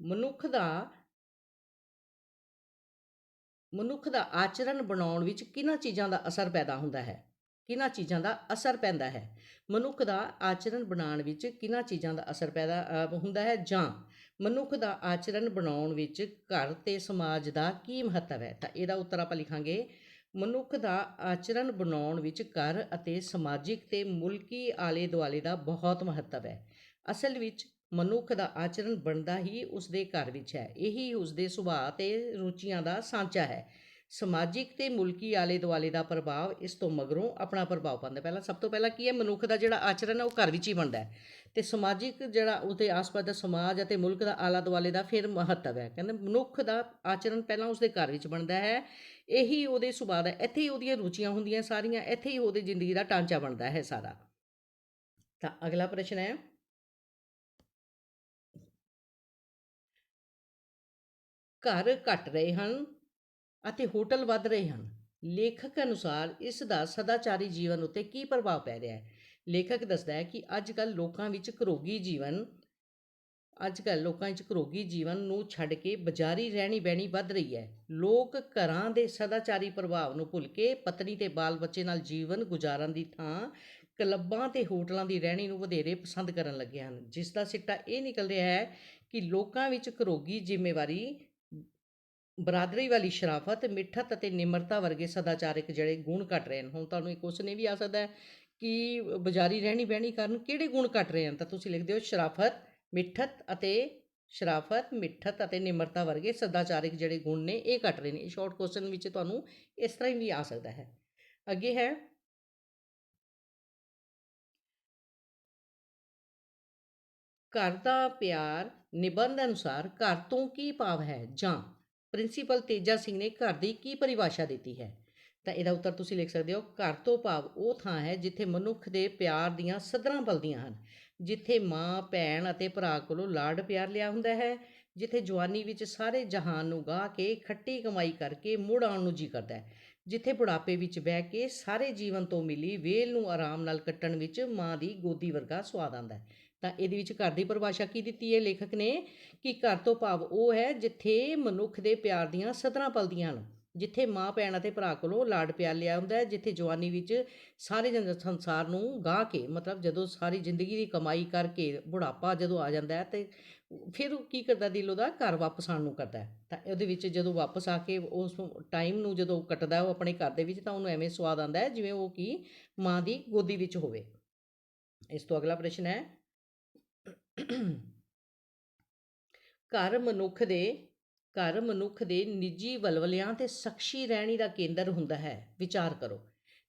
ਮਨੁੱਖ ਦਾ ਮਨੁੱਖ ਦਾ ਆਚਰਣ ਬਣਾਉਣ ਵਿੱਚ ਕਿਹਨਾਂ ਚੀਜ਼ਾਂ ਦਾ ਅਸਰ ਪੈਦਾ ਹੁੰਦਾ ਹੈ? ਕਿਹਨਾਂ ਚੀਜ਼ਾਂ ਦਾ ਅਸਰ ਪੈਂਦਾ ਹੈ? ਮਨੁੱਖ ਦਾ ਆਚਰਣ ਬਣਾਉਣ ਵਿੱਚ ਕਿਹਨਾਂ ਚੀਜ਼ਾਂ ਦਾ ਅਸਰ ਪੈਦਾ ਹੁੰਦਾ ਹੈ? ਜਾਂ ਮਨੁੱਖ ਦਾ ਆਚਰਣ ਬਣਾਉਣ ਵਿੱਚ ਘਰ ਤੇ ਸਮਾਜ ਦਾ ਕੀ ਮਹੱਤਵ ਹੈ? ਤਾਂ ਇਹਦਾ ਉੱਤਰ ਆਪਾਂ ਲਿਖਾਂਗੇ। ਮਨੁੱਖ ਦਾ ਆਚਰਣ ਬਣਾਉਣ ਵਿੱਚ ਘਰ ਅਤੇ ਸਮਾਜਿਕ ਤੇ ਮੁਲਕੀ ਆਲੇ ਦੁਆਲੇ ਦਾ ਬਹੁਤ ਮਹੱਤਵ ਹੈ। ਅਸਲ ਵਿੱਚ ਮਨੁੱਖ ਦਾ ਆਚਰਣ ਬਣਦਾ ਹੀ ਉਸ ਦੇ ਘਰ ਵਿੱਚ ਹੈ। ਇਹੀ ਉਸ ਦੇ ਸੁਭਾਅ ਤੇ ਰੁਚੀਆਂ ਦਾ ਸਾਂਚਾ ਹੈ। ਸਮਾਜਿਕ ਤੇ ਮੁਲਕੀ ਆਲੇ ਦੁਆਲੇ ਦਾ ਪ੍ਰਭਾਵ ਇਸ ਤੋਂ ਮਗਰੋਂ ਆਪਣਾ ਪ੍ਰਭਾਵ ਪਾਉਂਦਾ ਪਹਿਲਾਂ ਸਭ ਤੋਂ ਪਹਿਲਾਂ ਕੀ ਹੈ? ਮਨੁੱਖ ਦਾ ਜਿਹੜਾ ਆਚਰਣ ਹੈ ਉਹ ਘਰ ਵਿੱਚ ਹੀ ਬਣਦਾ ਹੈ। ਤੇ ਸਮਾਜਿਕ ਜਿਹੜਾ ਉਹਦੇ ਆਸ-ਪਾਸ ਦਾ ਸਮਾਜ ਅਤੇ ਮੁਲਕ ਦਾ ਆਲਾ ਦੁਆਲੇ ਦਾ ਫਿਰ ਮਹੱਤਵ ਹੈ। ਕਹਿੰਦੇ ਮਨੁੱਖ ਦਾ ਆਚਰਣ ਪਹਿਲਾਂ ਉਸਦੇ ਘਰ ਵਿੱਚ ਬਣਦਾ ਹੈ। ਇਹੀ ਉਹਦੇ ਸੁਭਾਅ ਦਾ, ਇੱਥੇ ਹੀ ਉਹਦੀਆਂ ਰੁਚੀਆਂ ਹੁੰਦੀਆਂ ਸਾਰੀਆਂ, ਇੱਥੇ ਹੀ ਉਹਦੀ ਜ਼ਿੰਦਗੀ ਦਾ ਢਾਂਚਾ ਬਣਦਾ ਹੈ ਸਾਰਾ। ਤਾਂ ਅਗਲਾ ਪ੍ਰਸ਼ਨ ਹੈ ਘਰ ਘਟ ਰਹੇ ਹਨ ਅਤੇ ਹੋਟਲ ਵੱਧ ਰਹੇ ਹਨ। ਲੇਖਕ ਅਨੁਸਾਰ ਇਸ ਦਾ ਸਦਾਚਾਰੀ ਜੀਵਨ ਉੱਤੇ ਕੀ ਪ੍ਰਭਾਵ ਪੈ ਰਿਹਾ ਹੈ? ਲੇਖਕ ਦੱਸਦਾ ਹੈ ਕਿ ਅੱਜ ਕੱਲ ਲੋਕਾਂ ਵਿੱਚ ਘਰੋਗੀ ਜੀਵਨ ਅੱਜ ਕੱਲ ਲੋਕਾਂ ਵਿੱਚ ਘਰੋਗੀ ਜੀਵਨ ਨੂੰ ਛੱਡ ਕੇ ਬਾਜ਼ਾਰੀ ਰਹਿਣੀ ਬਹਿਣੀ ਵੱਧ ਰਹੀ ਹੈ। ਲੋਕ ਘਰਾਂ ਦੇ ਸਦਾਚਾਰੀ ਪ੍ਰਭਾਵ ਨੂੰ ਭੁੱਲ ਕੇ ਪਤਨੀ ਤੇ ਬਾਲ ਬੱਚੇ ਨਾਲ ਜੀਵਨ ਗੁਜ਼ਾਰਨ ਦੀ ਥਾਂ ਕਲੱਬਾਂ ਤੇ ਹੋਟਲਾਂ ਦੀ ਰਹਿਣੀ ਨੂੰ ਵਧੇਰੇ ਪਸੰਦ ਕਰਨ ਲੱਗੇ ਹਨ। ਜਿਸ ਦਾ ਸਿੱਟਾ ਇਹ ਨਿਕਲ ਰਿਹਾ ਹੈ ਕਿ ਲੋਕਾਂ ਵਿੱਚ ਘਰੋਗੀ ਜ਼ਿੰਮੇਵਾਰੀ ਬਰਾਦਰੀ ਵਾਲੀ ਸ਼ਰਾਫਤ, ਮਿੱਠਤ ਅਤੇ ਨਿਮਰਤਾ ਵਰਗੇ ਸਦਾਚਾਰਕ ਜਿਹੜੇ ਗੁਣ ਘਟ ਰਹੇ ਹਨ। ਹੁਣ ਤੁਹਾਨੂੰ ਇੱਕ ਕੁਐਸਚਨ ਇਹ ਵੀ ਆ ਸਕਦਾ ਹੈ ਕਿ ਬਾਜ਼ਾਰੀ ਰਹਿਣੀ ਬਹਿਣੀ ਕਾਰਨ ਕਿਹੜੇ ਗੁਣ ਘਟ ਰਹੇ ਹਨ? ਤਾਂ ਤੁਸੀਂ ਲਿਖਦੇ ਹੋ ਸ਼ਰਾਫਤ, ਮਿੱਠਤ ਅਤੇ ਸ਼ਰਾਫਤ, ਮਿੱਠਤ ਅਤੇ ਨਿਮਰਤਾ ਵਰਗੇ ਸਦਾਚਾਰਕ ਜਿਹੜੇ ਗੁਣ ਨੇ, ਇਹ ਘਟ ਰਹੇ ਨੇ। ਇਹ ਸ਼ਾਰਟ ਕੁਐਸਚਨ ਵਿੱਚ ਤੁਹਾਨੂੰ ਇਸ ਤਰ੍ਹਾਂ ਹੀ ਵੀ ਆ ਸਕਦਾ ਹੈ। ਅੱਗੇ ਹੈ। ਘਰ ਦਾ ਪਿਆਰ ਨਿਬੰਧ ਅਨੁਸਾਰ ਘਰ ਤੋਂ ਕੀ ਭਾਵ ਹੈ? ਜਾਂ ਪ੍ਰਿੰਸੀਪਲ ਤੇਜਾ ਸਿੰਘ ਨੇ ਘਰ ਦੀ ਕੀ ਪਰਿਭਾਸ਼ਾ ਦਿੱਤੀ ਹੈ? ਤਾਂ ਇਹਦਾ ਉੱਤਰ ਤੁਸੀਂ ਲਿਖ ਸਕਦੇ ਹੋ, ਘਰ ਤੋਂ ਭਾਵ ਉਹ ਥਾਂ ਹੈ ਜਿੱਥੇ ਮਨੁੱਖ ਦੇ ਪਿਆਰ ਦੀਆਂ ਸਦਰਾਂ ਪਲਦੀਆਂ ਹਨ, ਜਿੱਥੇ ਮਾਂ, ਭੈਣ ਅਤੇ ਭਰਾ ਕੋਲੋਂ ਲਾਡ ਪਿਆਰ ਲਿਆ ਹੁੰਦਾ ਹੈ, ਜਿੱਥੇ ਜਵਾਨੀ ਵਿੱਚ ਸਾਰੇ ਜਹਾਨ ਨੂੰ ਗਾਹ ਕੇ ਖੱਟੀ ਕਮਾਈ ਕਰਕੇ ਮੁੜ ਆਉਣ ਨੂੰ ਜੀ ਕਰਦਾ ਹੈ, ਜਿੱਥੇ ਬੁਢਾਪੇ ਵਿੱਚ ਬਹਿ ਕੇ ਸਾਰੇ ਜੀਵਨ ਤੋਂ ਮਿਲੀ ਵੇਲ ਨੂੰ ਆਰਾਮ ਨਾਲ ਕੱਟਣ ਵਿੱਚ ਮਾਂ ਦੀ ਗੋਦੀ ਵਰਗਾ ਸਵਾਦ ਆਉਂਦਾ ਹੈ ਤਾਂ ਇਹਦੇ ਵਿੱਚ ਘਰ ਦੀ ਪਰਿਭਾਸ਼ਾ ਕੀ ਦਿੱਤੀ ਹੈ? ਲੇਖਕ ਨੇ ਕਿ ਘਰ ਤੋਂ ਭਾਵ ਉਹ ਹੈ ਜਿੱਥੇ ਮਨੁੱਖ ਦੇ ਪਿਆਰ ਦੀਆਂ ਸਤਰਾਂ ਪਲਦੀਆਂ ਹਨ, ਜਿੱਥੇ ਮਾਂ, ਭੈਣ ਅਤੇ ਭਰਾ ਕੋਲੋਂ ਲਾਡ ਪਿਆਰ ਲਿਆ ਹੁੰਦਾ ਹੈ, ਜਿੱਥੇ ਜਵਾਨੀ ਵਿੱਚ ਸਾਰੇ ਜਨ ਸੰਸਾਰ ਨੂੰ ਗਾਹ ਕੇ, ਮਤਲਬ ਜਦੋਂ ਸਾਰੀ ਜ਼ਿੰਦਗੀ ਦੀ ਕਮਾਈ ਕਰਕੇ ਬੁਢਾਪਾ ਜਦੋਂ ਆ ਜਾਂਦਾ ਹੈ, ਤੇ ਫਿਰ ਉਹ ਕੀ ਕਰਦਾ ਦਿਲ ਉਹਦਾ? ਘਰ ਵਾਪਸ ਆਉਣ ਨੂੰ ਕਰਦਾ ਤਾਂ ਉਹਦੇ ਵਿੱਚ ਜਦੋਂ ਵਾਪਸ ਆ ਕੇ ਉਸ ਟਾਈਮ ਨੂੰ ਜਦੋਂ ਕੱਟਦਾ ਉਹ ਆਪਣੇ ਘਰ ਦੇ ਵਿੱਚ, ਤਾਂ ਉਹਨੂੰ ਐਵੇਂ ਸਵਾਦ ਆਉਂਦਾ ਹੈ ਜਿਵੇਂ ਉਹ ਕੀ ਮਾਂ ਦੀ ਗੋਦੀ ਵਿੱਚ ਹੋਵੇ। ਇਸ ਤੋਂ ਅਗਲਾ ਪ੍ਰਸ਼ਨ ਹੈ ਘਰ ਮਨੁੱਖ ਦੇ, ਘਰ ਮਨੁੱਖ ਦੇ ਨਿੱਜੀ ਵਲਵਲਿਆਂ ਤੇ ਸ਼ਖਸੀ ਰਹਿਣੀ ਦਾ ਕੇਂਦਰ ਹੁੰਦਾ ਹੈ, ਵਿਚਾਰ ਕਰੋ।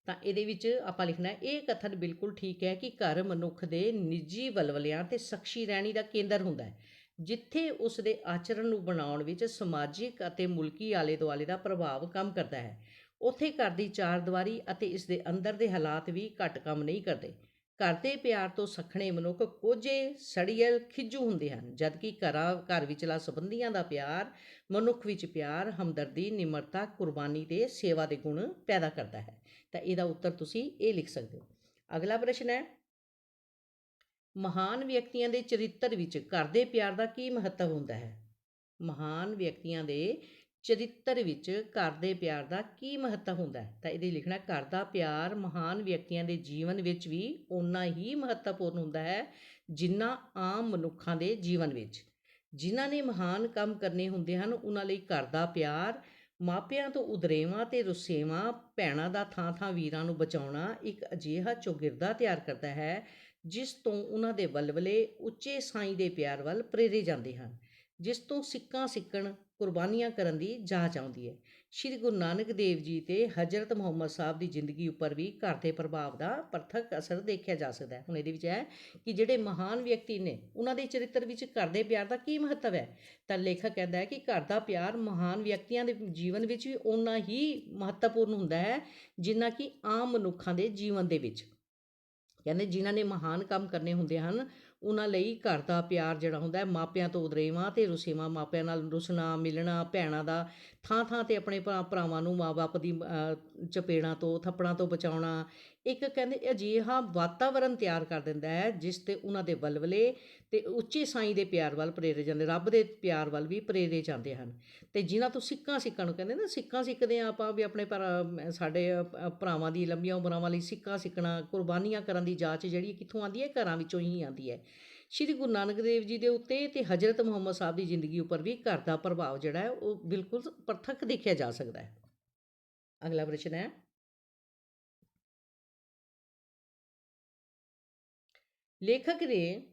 ਤਾਂ ਇਹਦੇ ਵਿੱਚ ਆਪਾਂ ਲਿਖਣਾ ਇਹ ਕਥਨ ਬਿਲਕੁਲ ਠੀਕ ਹੈ ਕਿ ਘਰ ਮਨੁੱਖ ਦੇ ਨਿੱਜੀ ਵਲਵਲਿਆਂ ਤੇ ਸ਼ਖਸੀ ਰਹਿਣੀ ਦਾ ਕੇਂਦਰ ਹੁੰਦਾ ਹੈ, ਜਿੱਥੇ ਉਸ ਦੇ ਆਚਰਣ ਨੂੰ ਬਣਾਉਣ ਵਿੱਚ ਸਮਾਜਿਕ ਅਤੇ ਮੁਲਕੀ ਆਲੇ ਦੁਆਲੇ ਦਾ ਪ੍ਰਭਾਵ ਕੰਮ ਕਰਦਾ ਹੈ। ਉੱਥੇ ਘਰ ਦੀ ਚਾਰਦੀਵਾਰੀ ਅਤੇ ਇਸ ਦੇ ਅੰਦਰ ਦੇ ਹਾਲਾਤ ਵੀ ਘੱਟ ਕੰਮ ਨਹੀਂ ਕਰਦੇ। ਘਰ ਦੇ ਪਿਆਰ ਤੋਂ ਸਖਣੇ ਮਨੁੱਖ ਕੋਝੇ ਸੜੀਅਲ ਖਿੱਜੂ ਹੁੰਦੇ ਹਨ, ਜਦਕਿ ਘਰਾਂ, ਘਰ ਵਿਚਲਾ ਸੰਬੰਧੀਆਂ ਦਾ ਪਿਆਰ ਮਨੁੱਖ ਵਿੱਚ ਪਿਆਰ, ਹਮਦਰਦੀ, ਨਿਮਰਤਾ, ਕੁਰਬਾਨੀ ਤੇ ਸੇਵਾ ਦੇ ਗੁਣ ਪੈਦਾ ਕਰਦਾ ਹੈ। ਤਾਂ ਇਹਦਾ ਉੱਤਰ ਤੁਸੀਂ ਇਹ ਲਿਖ ਸਕਦੇ ਹੋ। ਅਗਲਾ ਪ੍ਰਸ਼ਨ ਹੈ, ਮਹਾਨ ਵਿਅਕਤੀਆਂ ਦੇ ਚਰਿੱਤਰ ਵਿੱਚ ਘਰ ਦੇ ਪਿਆਰ ਦਾ ਕੀ ਮਹੱਤਵ ਹੁੰਦਾ ਹੈ? ਮਹਾਨ ਵਿਅਕਤੀਆਂ ਦੇ ਚਰਿੱਤਰ ਵਿੱਚ ਘਰ ਦੇ ਪਿਆਰ ਦਾ ਕੀ ਮਹੱਤਵ ਹੁੰਦਾ ਹੈ? ਤਾਂ ਇਹਦੇ ਲਿਖਣਾ ਘਰ ਦਾ ਪਿਆਰ ਮਹਾਨ ਵਿਅਕਤੀਆਂ ਦੇ ਜੀਵਨ ਵਿੱਚ ਵੀ ਓਨਾ ਹੀ ਮਹੱਤਵਪੂਰਨ ਹੁੰਦਾ ਹੈ ਜਿੰਨਾ ਆਮ ਮਨੁੱਖਾਂ ਦੇ ਜੀਵਨ ਵਿੱਚ। ਜਿਨ੍ਹਾਂ ਨੇ ਮਹਾਨ ਕੰਮ ਕਰਨੇ ਹੁੰਦੇ ਹਨ, ਉਹਨਾਂ ਲਈ ਘਰ ਦਾ ਪਿਆਰ, ਮਾਪਿਆਂ ਤੋਂ ਉਦਰੇਵਾਂ ਤੇ ਰੁਸੇਵਾਂ, ਭੈਣਾਂ ਦਾ ਥਾਂ-ਥਾਂ ਵੀਰਾਂ ਨੂੰ ਬਚਾਉਣਾ ਇੱਕ ਅਜਿਹਾ ਚੌਗਿਰਦਾ ਤਿਆਰ ਕਰਦਾ ਹੈ ਜਿਸ ਤੋਂ ਉਹਨਾਂ ਦੇ ਬਲਬਲੇ ਉੱਚੇ ਸਾਈਂ ਦੇ ਪਿਆਰ ਵੱਲ ਪ੍ਰੇਰੇ ਜਾਂਦੇ ਹਨ, ਜਿਸ ਤੋਂ ਸਿੱਕਾਂ ਸਿੱਕਣ ਕੁਰਬਾਨੀਆਂ ਕਰਨ ਦੀ ਜਾਂਚ ਆਉਂਦੀ ਹੈ। ਸ਼੍ਰੀ ਗੁਰੂ ਨਾਨਕ ਦੇਵ ਜੀ ਤੇ ਹਜ਼ਰਤ ਮੁਹੰਮਦ ਸਾਹਿਬ ਦੀ ਜ਼ਿੰਦਗੀ ਉੱਪਰ ਵੀ ਘਰ ਦੇ ਪ੍ਰਭਾਵ ਦਾ ਪ੍ਰਤੱਖ ਅਸਰ ਦੇਖਿਆ ਜਾ ਸਕਦਾ ਹੈ। ਹੁਣ ਇਹਦੇ ਵਿੱਚ ਹੈ ਕਿ ਜਿਹੜੇ ਮਹਾਨ ਵਿਅਕਤੀ ਨੇ, ਉਹਨਾਂ ਦੇ ਚਰਿੱਤਰ ਵਿੱਚ ਘਰ ਦੇ ਪਿਆਰ ਦਾ ਕੀ ਮਹੱਤਵ ਹੈ? ਤਾਂ ਲੇਖਕ ਕਹਿੰਦਾ ਹੈ ਕਿ ਘਰ ਦਾ ਪਿਆਰ ਮਹਾਨ ਵਿਅਕਤੀਆਂ ਦੇ ਜੀਵਨ ਵਿੱਚ ਵੀ ਓਨਾ ਹੀ ਮਹੱਤਵਪੂਰਨ ਹੁੰਦਾ ਹੈ, ਜਿੰਨਾ ਕਿ ਆਮ ਮਨੁੱਖਾਂ ਦੇ ਜੀਵਨ ਦੇ ਵਿੱਚ। ਕਹਿੰਦੇ ਜਿਨ੍ਹਾਂ ਨੇ ਮਹਾਨ ਕੰਮ ਕਰਨੇ ਹੁੰਦੇ ਹਨ ਉਹਨਾਂ ਲਈ ਘਰ ਦਾ ਪਿਆਰ ਜਿਹੜਾ ਹੁੰਦਾ ਹੈ, ਮਾਪਿਆਂ ਤੋਂ ਉਦਰੇਵਾਂ ਤੇ ਰੁਸੇਵਾਂ, ਮਾਪਿਆਂ ਨਾਲ ਰੁਸਣਾ, ਮਿਲਣਾ, ਭੈਣਾਂ ਦਾ ਥਾਂ ਥਾਂ ਤੇ ਆਪਣੇ ਭਰਾ ਭਰਾਵਾਂ ਨੂੰ ਮਾਪੇ ਦੀ ਚਪੇੜਾਂ ਤੋਂ, ਥੱਪੜਾਂ ਤੋਂ ਬਚਾਉਣਾ ਇੱਕ ਕਹਿੰਦੇ ਅਜਿਹਾ ਵਾਤਾਵਰਣ ਤਿਆਰ ਕਰ ਦਿੰਦਾ ਹੈ, ਜਿਸ ਤੇ ਉਹਨਾਂ ਦੇ ਵਲਵਲੇ ਤੇ ਉੱਚੇ ਸਾਈਂ ਦੇ ਪਿਆਰ ਵੱਲ ਪ੍ਰੇਰੇ ਜਾਂਦੇ, ਰੱਬ ਦੇ ਪਿਆਰ ਵੱਲ ਵੀ ਪ੍ਰੇਰੇ ਜਾਂਦੇ ਹਨ। ਤੇ ਜਿਨ੍ਹਾਂ ਤੋਂ ਸਿੱਕਾਂ ਸਿੱਕਾਂ ਨੂੰ ਕਹਿੰਦੇ ਨਾ ਸਿੱਕਾਂ ਸਿੱਖਦੇ ਆ ਆਪਾਂ ਵੀ ਆਪਣੇ ਭਰਾ ਸਾਡੇ ਭਰਾਵਾਂ ਦੀ, ਲੰਬੀਆਂ ਉਮਰਾਂ ਲਈ ਸਿੱਕਾਂ ਸਿੱਕਣਾ ਕੁਰਬਾਨੀਆਂ ਕਰਨ ਦੀ ਜਾਂਚ ਜਿਹੜੀ ਕਿੱਥੋਂ ਆਉਂਦੀ ਹੈ? ਘਰਾਂ ਵਿੱਚੋਂ ਹੀ ਆਉਂਦੀ ਹੈ। ਸ਼੍ਰੀ ਗੁਰੂ ਨਾਨਕ ਦੇਵ ਜੀ ਦੇ ਉੱਤੇ ਤੇ ਹਜ਼ਰਤ ਮੁਹੰਮਦ ਸਾਹਿਬ ਦੀ ਜ਼ਿੰਦਗੀ ਉੱਪਰ ਵੀ ਘਰ ਦਾ ਪ੍ਰਭਾਵ ਜਿਹੜਾ ਹੈ, ਉਹ ਬਿਲਕੁਲ ਪ੍ਰਤੱਖ ਦੇਖਿਆ ਜਾ ਸਕਦਾ ਹੈ। ਅਗਲਾ ਪ੍ਰਸ਼ਨ ਹੈ ਲੇਖਕ ਨੇ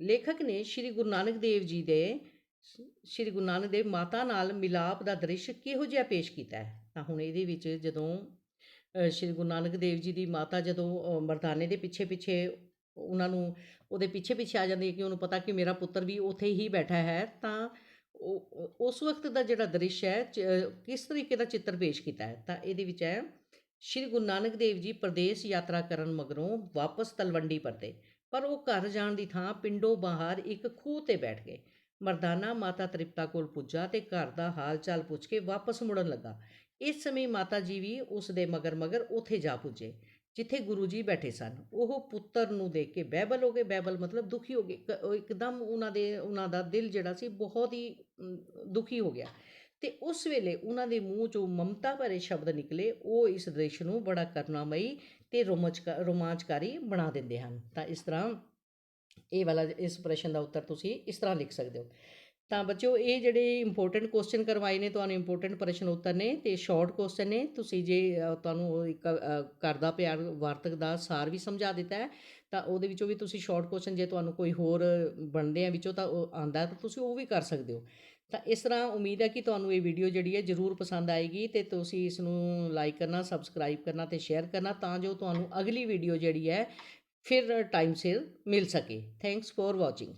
ਲੇਖਕ ਨੇ ਸ਼੍ਰੀ ਗੁਰੂ ਨਾਨਕ ਦੇਵ ਜੀ ਦੇ ਸ਼੍ਰੀ ਗੁਰੂ ਨਾਨਕ ਦੇਵ ਮਾਤਾ ਨਾਲ ਮਿਲਾਪ ਦਾ ਦ੍ਰਿਸ਼ ਕਿਹੋ ਜਿਹਾ ਪੇਸ਼ ਕੀਤਾ ਹੈ? ਤਾਂ ਹੁਣ ਇਹਦੇ ਵਿੱਚ ਜਦੋਂ ਸ਼੍ਰੀ ਗੁਰੂ ਨਾਨਕ ਦੇਵ ਜੀ ਦੀ ਮਾਤਾ ਜਦੋਂ ਮਰਦਾਨੇ ਦੇ ਪਿੱਛੇ ਪਿੱਛੇ ਉਹਨਾਂ ਨੂੰ, ਉਹਦੇ ਪਿੱਛੇ ਪਿੱਛੇ ਆ ਜਾਂਦੀ ਹੈ ਕਿ ਉਹਨੂੰ ਪਤਾ ਕਿ ਮੇਰਾ ਪੁੱਤਰ ਵੀ ਉੱਥੇ ਹੀ ਬੈਠਾ ਹੈ, ਤਾਂ ਉਹ ਉਸ ਵਕਤ ਦਾ ਜਿਹੜਾ ਦ੍ਰਿਸ਼ ਹੈ, ਚ- ਕਿਸ ਤਰੀਕੇ ਦਾ ਚਿੱਤਰ ਪੇਸ਼ ਕੀਤਾ ਹੈ? ਤਾਂ ਇਹਦੇ ਵਿੱਚ ਹੈ, ਸ਼੍ਰੀ ਗੁਰੂ ਨਾਨਕ ਦੇਵ ਜੀ ਪ੍ਰਦੇਸ਼ ਯਾਤਰਾ ਕਰਨ ਮਗਰੋਂ ਵਾਪਸ ਤਲਵੰਡੀ ਪਰਤੇ। ਪਰ ਉਹ ਘਰ ਜਾਣ ਦੀ ਥਾਂ ਪਿੰਡੋਂ ਬਾਹਰ ਇੱਕ ਖੂਹ ਤੇ ਬੈਠ ਗਏ। ਮਰਦਾਨਾ ਮਾਤਾ ਤ੍ਰਿਪਤਾ ਕੋਲ ਪੁੱਜਾ ਤੇ ਘਰ ਦਾ ਹਾਲ ਚਾਲ ਪੁੱਛ ਕੇ ਵਾਪਸ ਮੁੜਨ ਲੱਗਾ। ਇਸ ਸਮੇਂ ਮਾਤਾ ਜੀ ਵੀ ਉਸ ਦੇ ਮਗਰ ਮਗਰ ਉੱਥੇ ਜਾ ਪੁੱਜੇ, ਜਿੱਥੇ ਗੁਰੂ ਜੀ ਬੈਠੇ ਸਨ। ਉਹ ਪੁੱਤਰ ਨੂੰ ਦੇਖ ਕੇ ਬਹਿਬਲ ਹੋ ਗਏ। ਬਹਿਬਲ ਮਤਲਬ ਦੁਖੀ ਹੋ ਗਏ। ਇੱਕ- ਇੱਕਦਮ ਉਹਨਾਂ ਦੇ, ਉਹਨਾਂ ਦਾ ਦਿਲ ਜਿਹੜਾ ਸੀ ਬਹੁਤ ਹੀ ਦੁਖੀ ਹੋ ਗਿਆ। ਤੇ ਉਸ ਵੇਲੇ ਉਹਨਾਂ ਦੇ ਮੂੰਹ ਚੋਂ ਮਮਤਾ ਭਰੇ ਸ਼ਬਦ ਨਿਕਲੇ। ਉਹ ਇਸ ਦ੍ਰਿਸ਼ ਨੂੰ ਬੜਾ ਕਰਨਾਮਈ ਤੇ ਰੋਮਾਂਚਕਾ ਰੋਮਾਂਚਕਾਰੀ ਬਣਾ ਦਿੰਦੇ ਹਨ। ਤਾਂ ਇਸ ਤਰ੍ਹਾਂ ਇਹ ਵਾਲਾ ਇਸ ਪ੍ਰਸ਼ਨ ਦਾ ਉੱਤਰ ਤੁਸੀਂ ਇਸ ਤਰ੍ਹਾਂ ਲਿਖ ਸਕਦੇ ਹੋ। ਤਾਂ ਬੱਚਿਓ ਇਹ ਜਿਹੜੇ ਇੰਪੋਰਟੈਂਟ ਕੁਐਸਚਨ ਕਰਵਾਏ ਨੇ ਤੁਹਾਨੂੰ ਇੰਪੋਰਟੈਂਟ ਪ੍ਰਸ਼ਨ ਉੱਤਰ ਨੇ ਤੇ ਸ਼ਾਰਟ ਕੁਐਸਚਨ ਨੇ। ਤੁਸੀਂ ਜੇ ਤੁਹਾਨੂੰ ਉਹ ਇੱਕ ਅ, ਘਰ ਦਾ ਪਿਆਰ ਵਾਰਤਕ ਦਾ ਸਾਰ ਵੀ ਸਮਝਾ ਦਿੱਤਾ ਹੈ ਤਾਂ ਉਹਦੇ ਵਿੱਚੋਂ ਵੀ ਤੁਸੀਂ ਸ਼ਾਰਟ ਕੁਐਸਚਨ ਜੇ ਤੁਹਾਨੂੰ ਕੋਈ ਹੋਰ ਬਣਦੇ ਆ ਵਿੱਚੋਂ ਤਾਂ ਉਹ ਆਂਦਾ ਤਾਂ ਤੁਸੀਂ ਉਹ ਵੀ ਕਰ ਸਕਦੇ ਹੋ। ਤਾਂ ਇਸ ਤਰ੍ਹਾਂ ਉਮੀਦ ਹੈ ਕਿ ਤੁਹਾਨੂੰ ਇਹ ਵੀਡੀਓ ਜਿਹੜੀ ਹੈ ਜਰੂਰ ਪਸੰਦ ਆਏਗੀ ਤੇ ਤੁਸੀਂ ਇਸ ਨੂੰ ਲਾਈਕ ਕਰਨਾ ਸਬਸਕ੍ਰਾਈਬ ਕਰਨਾ ਤੇ ਸ਼ੇਅਰ ਕਰਨਾ ਤਾਂ ਜੋ ਤੁਹਾਨੂੰ ਅਗਲੀ ਵੀਡੀਓ ਜਿਹੜੀ ਹੈ ਫਿਰ ਟਾਈਮ ਸਿਰ ਮਿਲ ਸਕੇ। Thanks for watching